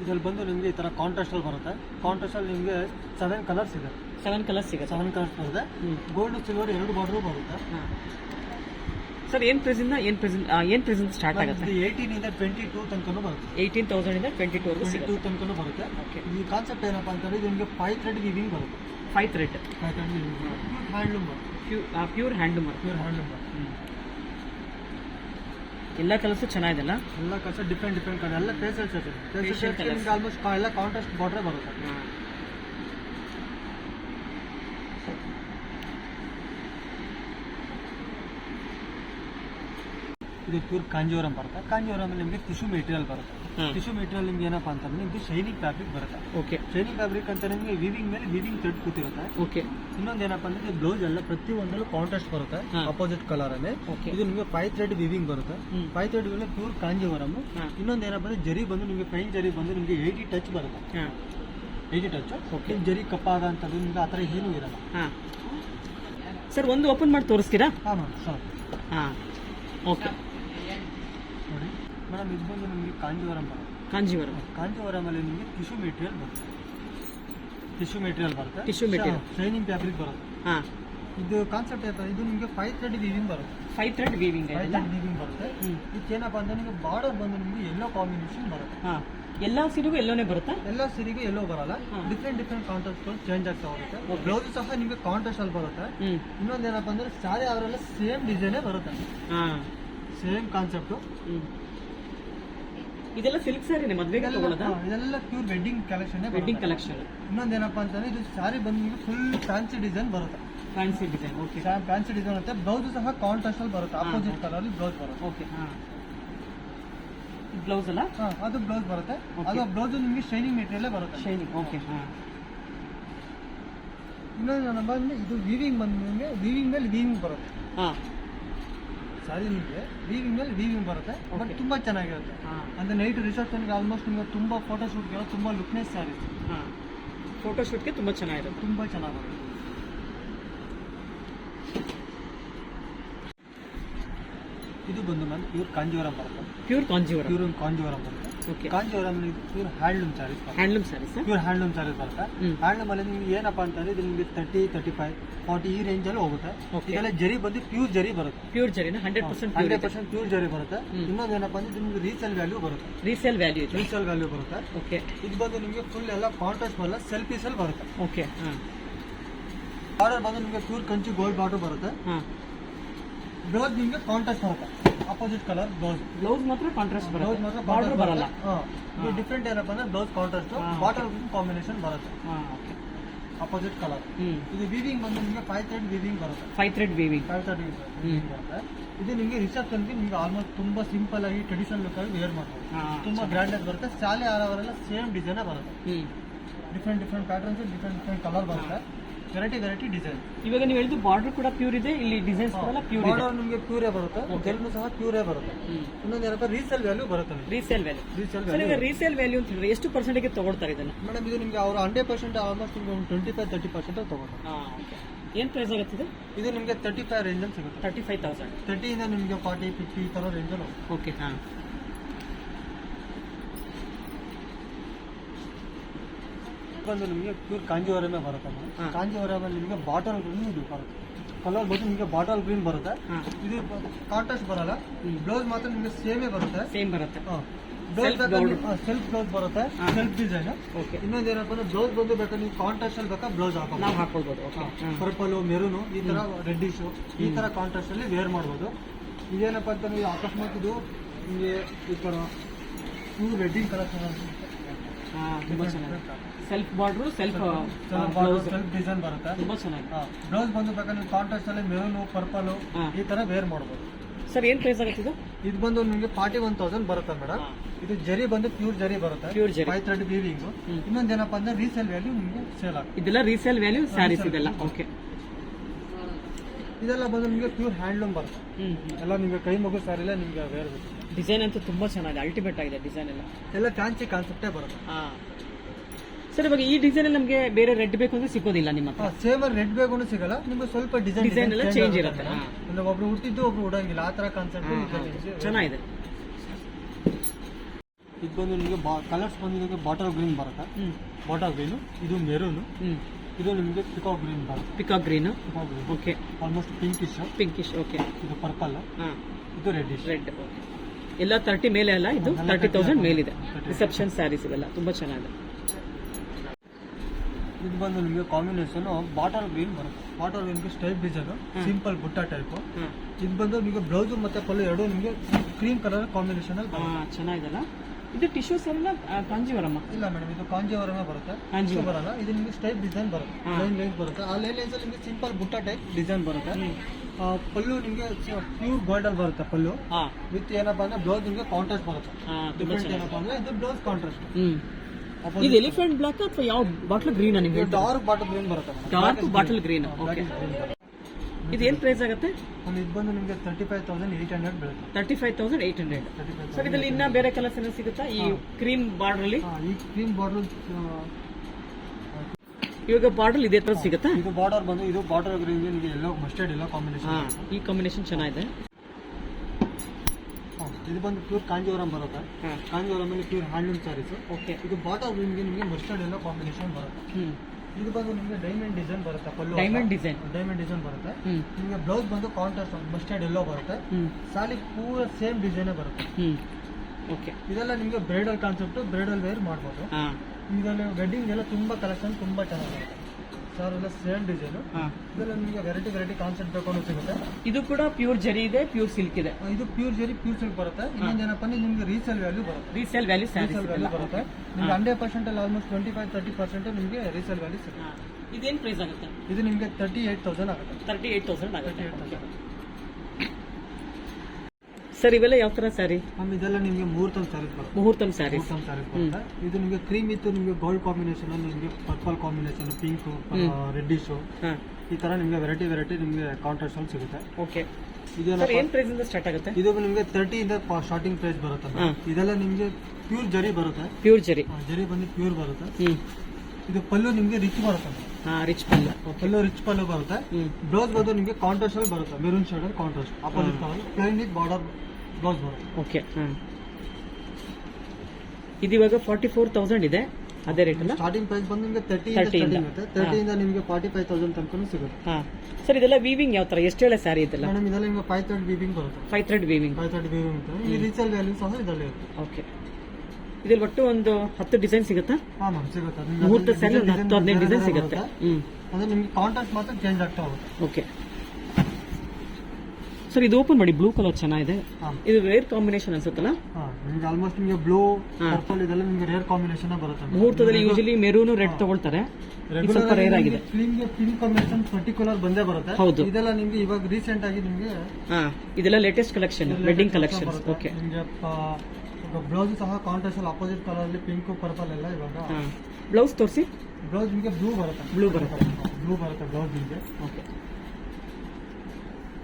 B: ಇದ್ರಲ್ಲಿ ಬಂದು ನಿಮಗೆ ಈ ಥರ ಕಾಂಟ್ರಾಸ್ಟಲ್ಲಿ ಬರುತ್ತೆ. ಕಾಂಟ್ರಾಸ್ಟಲ್ಲಿ ನಿಮಗೆ ಸೆವೆನ್ ಕಲರ್ಸ್ ಇದೆ.
A: ಸೆವೆನ್ ಕಲರ್ಸ್ ಸಿಗುತ್ತೆ.
B: ಸೆವೆನ್ ಕಲರ್ಸ್ ಬರುತ್ತೆ. ಗೋಲ್ಡ್ ಸಿಲ್ವರ್ ಎರಡು ಬಾರ್ಡ್ರು ಬರುತ್ತೆ.
A: ಸರ್ ಏನು ಪ್ರೈಸಿಂದ ಏನು ಪ್ರೈಸ್ ಏನು ಪ್ರೈಸಿಂದ ಸ್ಟಾರ್ಟ್ ಆಗುತ್ತೆ?
B: ಏಯ್ಟೀನ್ ಇಂದ ಟ್ವೆಂಟಿ ಟೂ ತನಕನೂ ಬರುತ್ತೆ.
A: ಏಯ್ಟೀನ್ ತೌಸಂಡಿಂದ ಟ್ವೆಂಟಿ ವರೆಗೂ
B: ಟ್ವೆಂಟಿ ಟೂ
A: ತನಕ
B: ತನಕನೂ ಬರುತ್ತೆ. ಈ ಕಾನ್ಸೆಪ್ಟ್ ಏನಪ್ಪ ಅಂತಂದ್ರೆ ಇದು ನಿಮಗೆ ಫೈವ್ ಥ್ರೆಡ್ ವಿವಿಂಗ್ ಬರುತ್ತೆ.
A: Five thread
B: five thread weaving handloom ಬರುತ್ತೆ.
A: Pure pure handloom
B: pure handloom
A: ಎಲ್ಲ ಕೆಲಸ ಚೆನ್ನಾಗಿದೆಲ್ಲ
B: ಎಲ್ಲ ಕೆಲಸ ಡಿಫ್ರೆಂಟ್ ಡಿಫ್ರೆಂಟ್ ಕಲರ್ ಎಲ್ಲ ಫೇಸ್ ಆಲ್ಮೋಸ್ಟ್ ಎಲ್ಲ ಕಾಂಟ್ರಾಸ್ಟ್ ಬಾರ್ಡ್ರೇ ಬರುತ್ತೆ. ಇದು ಪ್ಯೂರ್ ಕಾಂಜೋರಂ ಬರುತ್ತೆ. ಕಾಂಜೀವರಂ ಅಲ್ಲಿ ನಿಮಗೆ ಟಿಶ್ಯೂ ಮೆಟೀರಿಯಲ್ ಬರುತ್ತೆ. ಟಿಶ್ಯೂ ಮೆಟೀರಿಯಲ್ ನಿಮ್ಗೆ ಏನಪ್ಪಾ ಅಂತಂದ್ರೆ ನಿಮ್ಗೆ ಶೈನಿಂಗ್ ಫ್ಯಾಬ್ರಿಕ್ ಬರುತ್ತೆ.
A: ಓಕೆ
B: ಶೈನಿಂಗ್ ಫ್ಯಾಬ್ರಿಕ್ ಅಂತ ನಿಮಗೆ ವಿವಿಂಗ್ ಮೇಲೆ ವಿವಿಂಗ್ ಥ್ರೆಡ್ ಕೂತಿರುತ್ತೆ.
A: ಓಕೆ
B: ಇನ್ನೊಂದು ಏನಪ್ಪಾ ಅಂದ್ರೆ ಬ್ಲೌಸ್ ಎಲ್ಲ ಪ್ರತಿ ಒಂದರಲ್ಲೂ ಕಾಂಟ್ರಾಸ್ಟ್ ಬರುತ್ತೆ ಅಪೋಸಿಟ್ ಕಲರ್ ಅಲ್ಲಿ. ಇದು ನಿಮಗೆ ಫೈವ್ ಥ್ರೆಡ್ ವಿವಿಂಗ್ ಬರುತ್ತೆ. ಫೈವ್ ಥ್ರೆಡ್ ಮೇಲೆ ಪ್ಯೂರ್ ಕಾಂಜೀವರಂ. ಇನ್ನೊಂದು ಏನಪ್ಪಾ ಅಂದ್ರೆ ಜರಿ ಬಂದು ನಿಮಗೆ ಪೈನ್ ಜರಿ ಬಂದು ನಿಮಗೆ ಏಯ್ಟಿ ಟಚ್ ಬರುತ್ತೆ. ಏಯ್ಟಿ ಟಚ್ ಓಕೆ ಜರಿ ಕಪ್ಪಾಗ ಅಂತದ್ದು ನಿಮ್ಗೆ ಆ ಥರ ಏನೂ ಇರಲ್ಲ.
A: ಸರ್ ಒಂದು ಓಪನ್ ಮಾಡಿ ತೋರಿಸ್ತೀರಾ?
B: ಹಾಂ ಸರ್.
A: ಹಾಂ. ಓಕೆ
B: ನೋಡಿ. ಮೇಡಮ್ ಇದು ಬಂದು ನಿಮಗೆ ಕಾಂಜೀವರಂ ಬರುತ್ತೆ.
A: ಕಾಂಜೀವರಂ.
B: ಕಾಂಜೀವರಮಲ್ಲಿ ನಿಮಗೆ ಟಿಶ್ಯೂ ಮೆಟೀರಿಯಲ್ ಬರುತ್ತೆ. ಟಿಶ್ಯೂ ಮೆಟೀರಿಯಲ್ ಬರುತ್ತೆ.
A: Tissue material.
B: ಶೈನಿಂಗ್ ಫ್ಯಾಬ್ರಿಕ್ ಬರುತ್ತೆ.
A: ಹಾಂ.
B: ಇದು ಕಾನ್ಸೆಪ್ಟ್ ಏನಪ್ಪ ಇದು ನಿಮಗೆ ಫೈವ್ ಥ್ರೆಡ್ ವಿವಿಂಗ್ ಬರುತ್ತೆ.
A: Five thread weaving
B: five thread weaving ಬರುತ್ತೆ. ಇದಕ್ಕೇನಪ್ಪ ಅಂದ್ರೆ ನಿಮಗೆ ಬಾರ್ಡರ್ ಬಂದು ನಿಮಗೆ ಎಲ್ಲೋ ಕಾಂಬಿನೇಷನ್ ಬರುತ್ತೆ.
A: ಹಾಂ. ಎಲ್ಲ ಸೀರೆಗೂ ಎಲ್ಲೋನೇ ಬರುತ್ತೆ?
B: ಎಲ್ಲ ಸೀರೆಗೂ ಎಲ್ಲೋ ಬರಲ್ಲ. ಡಿಫ್ರೆಂಟ್ ಡಿಫ್ರೆಂಟ್ ಕಾಂಟ್ರಾಸ್ಟ್ಗಳು ಚೇಂಜ್ ಆಗ್ತಾ ಹೋಗುತ್ತೆ. ಬ್ಲೌಸ್ ಸಹ ನಿಮಗೆ ಕಾಂಟ್ರಾಸ್ಟ್ ಅಲ್ಲಿ ಬರುತ್ತೆ.
A: ಹ್ಞೂ
B: ಇನ್ನೊಂದು ಏನಪ್ಪ ಅಂದ್ರೆ ಸಾರಿ ಅವರೆಲ್ಲ ಸೇಮ್ ಡಿಸೈನೇ ಬರುತ್ತೆ.
A: ಹಾಂ.
B: Same concept.
A: ಇದೆಲ್ಲ ಸಿಲ್ಕ್ ಸ್ಯಾರಿನೇ ಮದುವೆಗೆ ತಗೊಳ್ಳೋದಾ
B: ಇದೆಲ್ಲ pure wedding collection
A: wedding collection
B: ಇನ್ನೊಂದೇನಪ್ಪ ಅಂತಂದ್ರೆ ಇದು ಸ್ಯಾರಿ ಬಂದು ನಿಮಗೆ ಫುಲ್ ಫ್ಯಾನ್ಸಿ ಡಿಸೈನ್ ಬರುತ್ತೆ
A: fancy design okay
B: fancy design ಅಂತ ಬ್ಲೌಸ್ ಸಹ ಕಾಂಟ್ರಾಸ್ಟ್ ಅಲ್ಲಿ ಬರುತ್ತೆ. ಅಪೋಸಿಟ್ ಕಲರ್ ಅಲ್ಲಿ ಬ್ಲೌಸ್ ಬರುತ್ತೆ.
A: ಓಕೆ ಬ್ಲೌಸ್ ಅಲ್ಲ?
B: ಹಾ, ಅದು ಬ್ಲೌಸ್ ಬರುತ್ತೆ. ಅದು ಬ್ಲೌಸ್ ನಿಮಗೆ ಶೈನಿಂಗ್ ಮೆಟೀರಿಯಲ್ ಬರುತ್ತೆ.
A: ಶೈನಿಂಗ್ ಓಕೆ
B: ಇನ್ನೊಂದು ನಮ್ಮ ಇದು ವೀವಿಂಗ್ ಬಂದ ನಿಮಗೆ ವೀವಿಂಗ್ ಮೇಲೆ ವೀವಿಂಗ್ ಬರುತ್ತೆ.
A: ಹಾಂ.
B: ಸಾರಿ ನಿಮಗೆ. ವೀವಿಂಗ್ ಮೇಲೆ ವಿವಿಂಗ್ ಬರುತ್ತೆ ಬಟ್ ತುಂಬ ಚೆನ್ನಾಗಿರುತ್ತೆ. ಅಂದ್ರೆ ನೈಟ್ ರಿಸೆಪ್ಷನ್ಗೆ ಆಲ್ಮೋಸ್ಟ್ ನಿಮಗೆ ತುಂಬಾ ಫೋಟೋ ತುಂಬ ತುಂಬಾ ಲುಕ್ನೆಸ್ ಸಾರಿ.
A: ಹಾಂ. ಫೋಟೋಶೂಟ್ಗೆ ತುಂಬ ಚೆನ್ನಾಗಿರುತ್ತೆ.
B: ತುಂಬಾ ಚೆನ್ನಾಗಿರುತ್ತೆ ಇದು ಬಂದು ಮ್ಯಾಮ್ ಪ್ಯೂರ್ ಕಾಂಜೀವರಂ ಬರುತ್ತೆ.
A: ಪ್ಯೂರ್ ಕಾಂಜೀವರಂ.
B: ಪ್ಯೂರ್ ಕಾಂಜೀವರಂ ಬರುತ್ತೆ.
A: Okay.
B: Kanjeevaram pure handloom sarees
A: handloom sarees
B: pure handloom sarees ಬರುತ್ತೆ. ಹ್ಯಾಂಡ್ಲೂಮ್ ಅಲ್ಲಿ ನಿಮ್ಗೆ ಏನಪ್ಪಾ ಅಂತಂದ್ರೆ ಇದು ನಿಮಗೆ ತರ್ಟಿ ತರ್ಟಿ ಫೈವ್ ಫಾರ್ಟಿ ಈ ರೇಂಜ್ ಅಲ್ಲಿ ಹೋಗುತ್ತೆ. ಇದೆಲ್ಲ ಜರಿ ಬಂದು ಪ್ಯೂರ್ ಜರಿ ಬರುತ್ತೆ.
A: Pure zari hundred percent
B: hundred percent pure zari. ಬರುತ್ತೆ. ಇನ್ನೊಂದು ಏನಪ್ಪಾ ಅಂದ್ರೆ ನಿಮ್ಗೆ ರೀಸೇಲ್ ವ್ಯಾಲ್ಯೂ ಬರುತ್ತೆ.
A: ರೀಸೇಲ್ ವ್ಯಾಲ್ಯೂ
B: ರೀಸೇಲ್ ವ್ಯಾಲ್ಯೂ ಬರುತ್ತೆ.
A: ಓಕೆ.
B: ಇದು ಬಂದು ನಿಮಗೆ ಫುಲ್ ಎಲ್ಲ ಕಾಂಟ್ರಾಸ್ಟ್ ಬರಲ್ಲ ಸೆಲ್ಫ್ ಪೀಸಲ್ಲಿ ಬರುತ್ತೆ.
A: ಓಕೆ.
B: ಬಾರ್ಡರ್ ಬಂದು ನಿಮಗೆ ಪ್ಯೂರ್ ಕಂಚಿ ಗೋಲ್ಡ್ ಬಾರ್ಡರ್ ಬರುತ್ತೆ. ಬ್ಲೌಸ್ ನಿಮಗೆ ಕಾಂಟ್ರಾಸ್ಟ್ ಬರುತ್ತೆ. ಅಪೋಸಿಟ್ ಕಲರ್ ಬ್ಲೌಸ್
A: ಬ್ಲೌಸ್ ಮಾತ್ರ ಕಾಂಟ್ರಾಸ್ಟ್
B: ಬ್ಲೌಸ್ ಮಾತ್ರ
A: ಬಾರ್ಡರ್ ಬರಲ್ಲ.
B: ಇದು ಡಿಫ್ರೆಂಟ್ ಏನಪ್ಪ ಅಂದ್ರೆ ಬ್ಲೌಸ್ ಕಾಂಟ್ರಾಸ್ಟ್. ಬಾಟಲ್ ಕಾಂಬಿನೇಷನ್ ಬರುತ್ತೆ. ಅಪೋಸಿಟ್ ಕಲರ್ ಇದು ವಿವಿಂಗ್ ಬಂದು ನಿಮಗೆ ಫೈವ್ ಥ್ರೆಡ್ ವಿವಿಂಗ್ ಬರುತ್ತೆ.
A: Five thread weaving
B: five thread
A: weaving
B: ಬರುತ್ತೆ. ಇದು ನಿಮಗೆ ರಿಸೆಪ್ಷನ್ಗೆ ನಿಮಗೆ ಆಲ್ಮೋಸ್ಟ್ ತುಂಬಾ ಸಿಂಪಲ್ ಆಗಿ ಟ್ರೆಡಿಷನಲ್ ಲುಕ್ ಆಗಿ ವೇರ್ ಮಾಡ್ಬೋದು. ತುಂಬಾ ಗ್ರ್ಯಾಂಡ್ ಆಗಿ ಬರುತ್ತೆ. ಶಾಲೆ ಆರವರೆಲ್ಲ ಸೇಮ್ ಡಿಸೈನ್ ಬರುತ್ತೆ. Different different patterns different different colour ಬರುತ್ತೆ. ವೆರೈಟಿ ವೆರೈಟಿ ಡಿಸೈನ್
A: ಇವಾಗ ನೀವು ಹೇಳಿದ್ದು ಬಾರ್ಡರ್ ಕೂಡ ಪ್ಯೂರ್ ಇದೆ ಇಲ್ಲಿ ಡಿಸೈನ್ಸ್ ಎಲ್ಲ ಪ್ಯೂರ್
B: ಬಾರ್ಡರ್ ನಿಮಗೆ ಪ್ಯೂರೇ ಬರುತ್ತೆ. ಕೆಲ್ಮು ಸಹ ಪ್ಯೂರೇ ಬರುತ್ತೆ. ಇನ್ನೊಂದು ಏನಪ್ಪ ರೀಸೇಲ್ ವ್ಯಾಲ್ಯೂ ಬರುತ್ತೆ
A: resale value
B: resale value
A: resale value ಅಂತ ಹೇಳಿದ್ರೆ ಎಷ್ಟು ಪರ್ಸೆಂಟ್ಗೆ ತಗೊಳ್ತಾರೆ ಇದನ್ನು?
B: ಮೇಡಮ್ ಇದು ನಿಮಗೆ ಅವರು ಹಂಡ್ರೆಡ್ ಪರ್ಸೆಂಟ್ ಆಲ್ಮೋಸ್ಟ್ ನಿಮಗೆ ಒಂದು ಟ್ವೆಂಟಿ ಫೈವ್ ತರ್ಟಿ ಪರ್ಸೆಂಟ್
A: ತಗೊಳ್ತಾರೆ ಏನು ಪ್ರೈಸ್ ಆಗುತ್ತೆ ಇದು?
B: ಇದು ನಿಮಗೆ ತರ್ಟಿ ಫೈವ್ ರೇಂಜಲ್ಲಿ ಸಿಗುತ್ತೆ.
A: ತರ್ಟಿ ಫೈವ್ ತೌಸಂಡ್
B: ತರ್ಟಿಯಿಂದ ನಿಮಗೆ ಫಾರ್ಟಿ ಫಿಫ್ಟಿ ಈ ಥರ ರೇಂಜಲ್ಲಿ
A: ಓಕೆ ಹಾಂ.
B: ಬಂದು ನಿಮಗೆ ಪ್ಯೂರ್ ಕಾಂಜಿವರಮೇ ಬರುತ್ತೆ
A: ಕಾಂಜಿ
B: ಮೇಡಮ್ ಕಾಂಜಿವರಮಲ್ಲಿ ನಿಮಗೆ ಬಾಟಲ್ ಗ್ರೀನ್ ಇದು ಬರುತ್ತೆ. ಕಲರ್ ಬಂದು ನಿಮಗೆ ಬಾಟಲ್ ಗ್ರೀನ್ ಬರುತ್ತೆ. ಇದು ಕಾಂಟ್ರಾಸ್ಟ್ ಬರಲ್ಲ. ಬ್ಲೌಸ್ ಮಾತ್ರ ನಿಮಗೆ ಸೇಮೇ ಬರುತ್ತೆ.
A: ಸೇಮ್ ಬರುತ್ತೆ.
B: ಸೆಲ್ಫ್ ಬ್ಲೌಸ್ ಬರುತ್ತೆ. ಸೆಲ್ಫ್ ಡಿಸೈನ್
A: ಓಕೆ
B: ಇನ್ನೊಂದು ಏನಪ್ಪ ಅಂದ್ರೆ ಬ್ಲೌಸ್ ಬಂದು ಬೇಕಾದ್ರೆ ನೀವು ಕಾಂಟ್ರಾಸ್ಟ್ ಅಲ್ಲಿ ಬೇಕಾ ಬ್ಲೌಸ್
A: ನಾವು
B: ಹಾಕೋಬಹುದು
A: ಹಾಕೊಳ್ಬೋದು ಓಕೆ
B: ಪರ್ಪಲ್ ಮೆರೂನು ಈ ತರ ರೆಡ್ಡಿಶು ಈ ತರ ಕಾಂಟ್ರಾಸ್ಟ್ ಅಲ್ಲಿ ವೇರ್ ಮಾಡ್ಬೋದು. ಇದೇನಪ್ಪ ಅಂತ ನೀವು ಅಕಸ್ಮಾತ್ ಇದು ನಿಮಗೆ ಈ ತರ ವೆಡ್ಡಿಂಗ್ ಕಲೆಕ್ಷನ್
A: ಚೆನ್ನಾಗಿ ತುಂಬಾ ಚೆನ್ನಾಗಿದೆ self border self
B: self
A: blouse
B: self design ಬರುತ್ತೆ.
A: ತುಂಬ ಚೆನ್ನಾಗಿದೆ.
B: ಬ್ಲೌಸ್ ಬಂದು ಬೇಕಾದ್ರೆ ನೀವು ಕಾಂಟ್ರಾಸ್ಟ್ ಅಲ್ಲಿ ಮೆರೂನು ಪರ್ಪಲ್ ಈ ತರ ವೇರ್ ಮಾಡ್ಬೋದು.
A: ಸರ್ ಏನು ಪ್ರೈಸ್ ಆಗುತ್ತೆ ಇದು?
B: ಇದು ಬಂದು ನಿಮಗೆ ಫಾರ್ಟಿ ಒನ್ ತೌಸಂಡ್ ಬರುತ್ತೆ ಮೇಡಮ್ ಇದು ಜರಿ ಬಂದು ಪ್ಯೂರ್ ಜರಿ ಬರುತ್ತೆ.
A: Pure zari.
B: Five thread
A: weaving.
B: ಇನ್ನೊಂದು ಏನಪ್ಪ ಅಂದ್ರೆ ರೀಸೇಲ್ ವ್ಯಾಲ್ಯೂ ನಿಮಗೆ ಸೇಲ್ ಆಗುತ್ತೆ.
A: ಇದೆಲ್ಲ ರೀಸೇಲ್ ವ್ಯಾಲ್ಯೂ ಸ್ಯಾರೀಸ್ ಇದೆಲ್ಲ. ಓಕೆ
B: ಇದೆಲ್ಲ ಬಂದು ನಿಮಗೆ ಪ್ಯೂರ್ ಹ್ಯಾಂಡ್ಲೂಮ್ ಬರುತ್ತೆ. ಎಲ್ಲ ನಿಮಗೆ ಕೈ ಮಗು ಸ್ಯಾರಿ ಎಲ್ಲ ನಿಮಗೆ ವೇರ್
A: ಡಿಸೈನ್ ಅಂತೂ ತುಂಬಾ ಚೆನ್ನಾಗಿದೆ ಅಲ್ಟಿಮೇಟ್ ಆಗಿದೆ ಡಿಸೈನ್ ಎಲ್ಲ.
B: ಎಲ್ಲ ಫ್ಯಾನ್ಸಿ ಕಾನ್ಸೆಪ್ಟೇ ಬರುತ್ತೆ.
A: ಹಾಂ. ಸರ್ ಇವಾಗ ಈ ಡಿಸೈನ್ ನಮಗೆ ಬೇರೆ ರೆಡ್ ಬೇಕು ಅಂದ್ರೆ ಸಿಗೋದಿಲ್ಲ ನಿಮ್ಮ ಹತ್ರ.
B: ಸೇಮ್ ರೆಡ್ ಬೇಕು ಸಿಗಲ್ಲ. ನಿಮ್ಗೆ ಸ್ವಲ್ಪ ಡಿಸೈನ್
A: ಡಿಸೈನ್ ಎಲ್ಲ ಚೇಂಜ್ ಇರುತ್ತೆ.
B: ಅಂದ್ರೆ ಒಬ್ರು ಹುಟ್ಟಿದ್ದು ಒಬ್ರು ಉಡಂಗಿಲ್ಲ. ಆ ತರ ಕಾನ್ಸೆಪ್ಟ್.
A: ಚೆನ್ನಾಗಿದೆ.
B: ಇದು ಬಂದು ನಿಮಗೆ ಕಲರ್ಸ್ ಬಂದು ನಿಮಗೆ ಬಾಟಲ್ ಗ್ರೀನ್ ಬರುತ್ತೆ.
A: ಹ್ಞೂ
B: ಬಾಟಲ್ ಗ್ರೀನು ಇದು ಮೆರೂನು ಇದು ನಿಮಗೆ ಪಿಕಾಕ್ ಗ್ರೀನ್ ಬರುತ್ತೆ.
A: Peacock green okay
B: almost pinkish
A: pinkish okay
B: ಇದು ಪರ್ಪಲ್
A: ಹಾಂ.
B: ಇದು ರೆಡ್ಡಿಶ್
A: ರೆಡ್ ಓಕೆ ಎಲ್ಲ ತರ್ಟಿ ಮೇಲೆ ಅಲ್ಲ ಇದು ತರ್ಟಿ
B: 30
A: ತೌಸಂಡ್ ಮೇಲಿದೆ. ರಿಸೆಪ್ಷನ್ ಸ್ಯಾರೀಸ್ ಇವೆಲ್ಲ. ತುಂಬ ಚೆನ್ನಾಗಿದೆ.
B: ಇದು ಬಂದು ನಿಮಗೆ ಕಾಂಬಿನೇಷನ್ ಬಾಟಲ್ ಗ್ರೀನ್ ಬರುತ್ತೆ. Bottle ಗ್ರೀನ್ಗೆ stripe design simple butta type ಇದು ಬಂದು ನಿಮಗೆ ಬ್ಲೌಸ್ ಮತ್ತೆ ಪಲ್ಲು ಎರಡು ನಿಮಗೆ ಕ್ರೀಮ್ ಕಲರ್ ಕಾಂಬಿನೇಷನ್ ಅಲ್ಲಿ
A: ಚೆನ್ನಾಗಿದೆಲ್ಲ ಇದು ಟಿಶ್ಯೂಸ್ ಎಲ್ಲ ಕಾಂಜಿವರಮ್ಮ
B: ಇಲ್ಲ ಮೇಡಮ್ ಇದು ಕಾಂಜಿವರಮ ಬರುತ್ತೆ.
A: ಕಾಂಜಿವರಲ್ಲ
B: ಇದು ನಿಮಗೆ ಸ್ಟೈಪ್ ಡಿಸೈನ್ ಬರುತ್ತೆ.
A: ಲೈನ್
B: ಲೈನ್ ಲೈನ್ಸ್ ಬರುತ್ತೆ. ಆ ಲೈನ್ ಲೈನ್ಸ್ ಅಲ್ಲಿ ನಿಮಗೆ ಸಿಂಪಲ್ ಬುಟ್ಟ ಟೈಪ್ ಡಿಸೈನ್ ಬರುತ್ತೆ. ಪಲ್ಲು ನಿಮಗೆ ಪ್ಯೂರ್ ಗೋಲ್ಡ್ ಅಲ್ಲಿ ಬರುತ್ತೆ ಪಲ್ಲು. ವಿತ್ ಏನಪ್ಪ ಅಂದ್ರೆ ಬ್ಲೌಸ್ ನಿಮಗೆ ಕಾಂಟ್ರಾಸ್ಟ್ ಬರುತ್ತೆ. ಡಿಫ್ರೆಂಟ್ ಏನಪ್ಪಾ ಅಂದ್ರೆ ಇದು ಬ್ಲೌಸ್ ಕಾಂಟ್ರಾಸ್ಟ್
A: ಇದು ಎಲಿಫೆಂಟ್ ಬ್ಲಾಕ್ ಅಥವಾ ಯಾವ ಬಾಟ್ಲ್ ಗ್ರೀನ್ ನಿಮಗೆ
B: ಡಾರ್ಕ್ ಬಾಟಲ್ ಗ್ರೀನ್ ಬರುತ್ತೆ.
A: ಡಾರ್ಕ್ ಬಾಟಲ್ ಗ್ರೀನ್ ಓಕೆ ಇದು ಏನ್ ಪ್ರೈಸ್ ಆಗುತ್ತೆ?
B: ಒಂದು ಇದು ಬಂದು ನಿಮಗೆ thirty five thousand eight hundred ಬೀಳುತ್ತೆ
A: thirty five thousand eight hundred sir ಇದರಲ್ಲಿ ಇನ್ನ ಬೇರೆ ಕಲರ್ಸ್ ಏನೋ ಸಿಗುತ್ತಾ? ಈ ಕ್ರೀಮ್ ಬಾರ್ಡ್ರಲ್ಲಿ
B: ಈ ಕ್ರೀಮ್ ಬಾರ್ಡರ್
A: ಇವಾಗ ಬಾರ್ಡರ್ ಇದೇ ತರ ಸಿಗುತ್ತಾ?
B: ಇದು ಬಾರ್ಡರ್ ಬಂದು ಇದು ಬಾರ್ಡರ್ ಗ್ರೀನ್ ನಿಮಗೆ ಎಲ್ಲೋ ಮಸ್ಟರ್ಡ್ ಎಲ್ಲೋ ಕಾಂಬಿನೇಷನ್
A: ಈ ಕಾಂಬಿನೇಷನ್ ಚೆನ್ನಾಗಿದೆ.
B: ಇದು ಬಂದು ಪ್ಯೂರ್ ಕಾಂಜೀವರಂ ಬರುತ್ತೆ. Kanjeevaram pure handloom sarees
A: okay.
B: ಇದು ಬಾಟಮ್ ನಿಮಗೆ ನಿಮಗೆ ಮಸ್ಟರ್ಡ್ ಎಲ್ಲ ಕಾಂಬಿನೇಷನ್ ಬರುತ್ತೆ. ಇದು ಬಂದು ನಿಮಗೆ ಡೈಮಂಡ್ ಡಿಸೈನ್ ಬರುತ್ತೆ pallu
A: diamond design
B: diamond design ಬರುತ್ತೆ. ನಿಮಗೆ ಬ್ಲೌಸ್ ಬಂದು ಕಾಂಟ್ರಾಸ್ಟ್ ಮಸ್ಟರ್ಡ್ ಎಲ್ಲೋ ಬರುತ್ತೆ. ಸಾಲಿ ಪೂರ ಸೇಮ್ ಡಿಸೈನೇ ಬರುತ್ತೆ.
A: ಓಕೆ.
B: ಇದೆಲ್ಲ ನಿಮಗೆ ಬ್ರೈಡಲ್ ಕಾನ್ಸೆಪ್ಟ್ ಬ್ರೈಡಲ್ ವೇರ್ ಮಾಡ್ಬೋದು. ಇದರಲ್ಲಿ ವೆಡ್ಡಿಂಗ್ ಎಲ್ಲ ತುಂಬಾ ಕಲೆಕ್ಷನ್ ತುಂಬಾ ಚೆನ್ನಾಗಿರುತ್ತೆ ಸರ್ ಎಲ್ಲ ಸೇಮ್ ಡಿಸೈನು
A: ಹಾ.
B: ಇದೆಲ್ಲ ನಿಮಗೆ ವೆರೈಟಿ ವೆರೈಟಿ ಕಾನ್ಸೆಪ್ಟ್ ಬೇಕು ಸಿಗುತ್ತೆ.
A: ಇದು ಕೂಡ ಪ್ಯೂರ್ ಜರಿ ಇದೆ ಪ್ಯೂರ್ ಸಿಲ್ಕ್ ಇದೆ.
B: ಇದು ಪ್ಯೂರ್ ಜರಿ ಪ್ಯೂರ್ ಸಿಲ್ಕ್ ಬರುತ್ತೆ. ಇನ್ನೊಂದು ಏನಪ್ಪ ಅಂದ್ರೆ ನಿಮಗೆ ರೀಸೇಲ್ ವ್ಯಾಲ್ಯೂ ಬರುತ್ತೆ.
A: ರೀಸೇಲ್ ವ್ಯಾಲ್ಯೂ
B: ರೀಸೇಲ್ ವ್ಯಾಲ್ಯೂ ಬರುತ್ತೆ. ನಿಮ್ಗೆ ಹಂಡ್ರೆಡ್ ಪರ್ಸೆಂಟ್ ಅಲ್ಲಿ almost twenty five thirty percent ನಿಮಗೆ ರೀಸೇಲ್ ವ್ಯಾಲ್ಯೂ ಸಿಗುತ್ತೆ.
A: ಇದೇನು ಪ್ರೈಸ್ ಆಗುತ್ತೆ?
B: ಇದು ನಿಮಗೆ ತರ್ಟಿ ಏಟ್ ತೌಸಂಡ್ ಆಗುತ್ತೆ
A: ತರ್ಟಿ ಏಟ್ ತೌಸಂಡ್ ಆಗುತ್ತೆ ಸರ್ ಇವೆಲ್ಲ ಯಾವ ತರ ಸ್ಯಾರಿ
B: ಮ್ಯಾಮ್ ಇದೆಲ್ಲ ನಿಮಗೆ ಮೂರ್ತಮ್ ಸ್ಯಾರೀಸ್ ಬರುತ್ತೆ
A: ಮುಹೂರ್ತಮ್ ಸ್ಯಾರಿ
B: ಮೂರ್ತಮ್ ಸ್ಯಾರೀಸ್ ಬರುತ್ತೆ ಇದು ನಿಮಗೆ ಕ್ರೀಮ್ ಇತ್ತು ನಿಮಗೆ ಗೋಲ್ಡ್ ಕಾಂಬಿನೇಷನ್ ನಿಮಗೆ ಪರ್ಪಲ್ ಕಾಂಬಿನೇಷನ್ ಪಿಂಕ್ ರೆಡ್ಡಿಶು ಈ ತರ ನಿಮಗೆ ವೆರೈಟಿ ವೆರೈಟಿ ನಿಮಗೆ ಕಾಂಟ್ರಾಸ್ಟ್ ಅಲ್ಲಿ ಸಿಗುತ್ತೆ.
A: ಓಕೆ ಸರ್ ಏನ್ ಪ್ರೈಸ್ ಇಂದ ಸ್ಟಾರ್ಟ್ ಆಗುತ್ತೆ?
B: ಇದು ನಿಮಗೆ ತರ್ಟಿ ಇಂದ ಸ್ಟಾರ್ಟಿಂಗ್ ಪ್ರೈಸ್ ಬರುತ್ತೆ. ಇದೆಲ್ಲ ನಿಮಗೆ ಪ್ಯೂರ್ ಜರಿ ಬರುತ್ತೆ.
A: ಪ್ಯೂರ್ ಜರಿ.
B: ಜರಿ ಬಂದು ಪ್ಯೂರ್ ಬರುತ್ತೆ. ಇದು ಪಲ್ಲು ನಿಮಗೆ ರಿಚ್ ಬರುತ್ತೆ.
A: ರಿಚ್ ಪಲ್ಲು
B: ಪಲ್ಲು ರಿಚ್ ಪಲ್ಲು ಬರುತ್ತೆ. ಬ್ಲೌಸ್ ಬಂದು ನಿಮಗೆ ಕಾಂಟ್ರಾಸ್ಟ್ ಅಲ್ಲಿ ಬರುತ್ತೆ. ಮೆರೂನ್ ಶೇಡ್ ಅಲ್ಲಿ contrast opposite colour plain with border blouse ಬರುತ್ತೆ.
A: ಓಕೆ ಇದು ಇವಾಗ ಫಾರ್ಟಿ ಫೋರ್ ತೌಸಂಡ್ ಇದೆ. ಅದೇ ರೇಟ್ ಅಲ್ಲ?
B: ಸ್ಟಾರ್ಟಿಂಗ್ ಪ್ರೈಸ್ ಬಂದು ನಿಮಗೆ ತರ್ಟಿ
A: 30 ಇಂದ.
B: ಇರುತ್ತೆ. ತರ್ಟಿ ಇಂದ ನಿಮಗೆ ಫಾರ್ಟಿ ಫೈವ್ ತೌಸಂಡ್ ತನಕ ಸಿಗುತ್ತೆ.
A: ಹಾ. ಸರ್ ಇದೆಲ್ಲ ವೀವಿಂಗ್ ಯಾವ ತರ ಎಷ್ಟು ಹೇಳ ಸ್ಯಾರಿ ಇದೆಲ್ಲ?
B: ಮೇಡಮ್ ಇದೆಲ್ಲ ನಿಮಗೆ ಫೈವ್ ತರ್ಟಿ ವೀವಿಂಗ್ ಬರುತ್ತೆ.
A: Five thread weaving
B: five thread weaving ಈ ರೀಸೇಲ್ ವ್ಯಾಲ್ಯೂ ಸಹ ಇದರಲ್ಲಿ ಇರುತ್ತೆ.
A: ಓಕೆ ಇದ್ರಲ್ಲಿ ಒಟ್ಟು ಒಂದು ಹತ್ತು ಡಿಸೈನ್ ಸಿಗುತ್ತಾ?
B: ಹಾ ಮ್ಯಾಮ್ ಸಿಗುತ್ತೆ. ಅದು ನಿಮ್ಗೆ
A: ಮುಹೂರ್ತ
B: ಅದು
A: ಒಂದು ಹತ್ತು ಹದಿನೈದು ಡಿಸೈನ್ ಸಿಗುತ್ತೆ. ಹ್ಮ್.
B: ಅಂದ್ರೆ ನಿಮ್ಗೆ ಕಾಂಟ್ರಾಸ್ಟ್ ಮಾತ್ರ ಚೇಂಜ್ ಆಗ್ತಾ ಹೋಗುತ್ತೆ.
A: ಓಕೆ ಸರ್ ಇದು ಓಪನ್ ಮಾಡಿ ಬ್ಲೂ ಕಲರ್ ಚೆನ್ನಾಗಿದೆ.
B: ಹಾಂ.
A: ಇದು ರೇರ್ ಕಾಂಬಿನೇಷನ್ ಅನ್ಸುತ್ತಲ್ಲ?
B: ಹಾಂ ನಿಮ್ಗೆ ಆಲ್ಮೋಸ್ಟ್ ನಿಮಗೆ ಬ್ಲೂ. ಪರ್ಪಲ್ ಇದೆಲ್ಲ ನಿಮಗೆ ರೇರ್ ಕಾಂಬಿನೇಷನ್ ಬರುತ್ತೆ
A: ಮುಹೂರ್ತದಲ್ಲಿ ಯೂಶಲಿ ಮೆರೂನು ರೆಡ್ ತಗೊಳ್ತಾರೆ. ಇದು ಸ್ವಲ್ಪ ರೇರ್ ಆಗಿದೆ.
B: ನಿಮ್ಗೆ ಪಿಂಕ್ ಕಾಂಬಿನೇಷನ್ ಪರ್ಟಿಕ್ಯುಲರ್ ಬಂದೇ ಬರುತ್ತೆ.
A: ಹೌದು.
B: ಇದೆಲ್ಲ ನಿಮ್ಗೆ ಇವಾಗ ರೀಸೆಂಟ್ ಆಗಿ ನಿಮ್ಗೆ
A: ಹಾ. ಇದೆಲ್ಲ latest collection wedding collection okay
B: ನಿಮ್ಗೆ ಬ್ಲೌಸ್ ಸಹ ಕಾಂಟ್ರಾಸ್ಟ್ ಅಲ್ಲಿ ಅಪೋಸಿಟ್ ಕಲರ್ ಅಲ್ಲಿ ಪಿಂಕ್ ಪರ್ಪಲ್ ಎಲ್ಲ ಇವಾಗ
A: ಬ್ಲೌಸ್ ತೋರಿಸಿ.
B: ಬ್ಲೌಸ್ ನಿಮಗೆ ಬ್ಲೂ ಬರುತ್ತೆ.
A: ಬ್ಲೂ ಬರುತ್ತೆ.
B: ಬ್ಲೂ ಬರುತ್ತೆ ಬ್ಲೌಸ್ ನಿಮಗೆ.
A: ಓಕೆ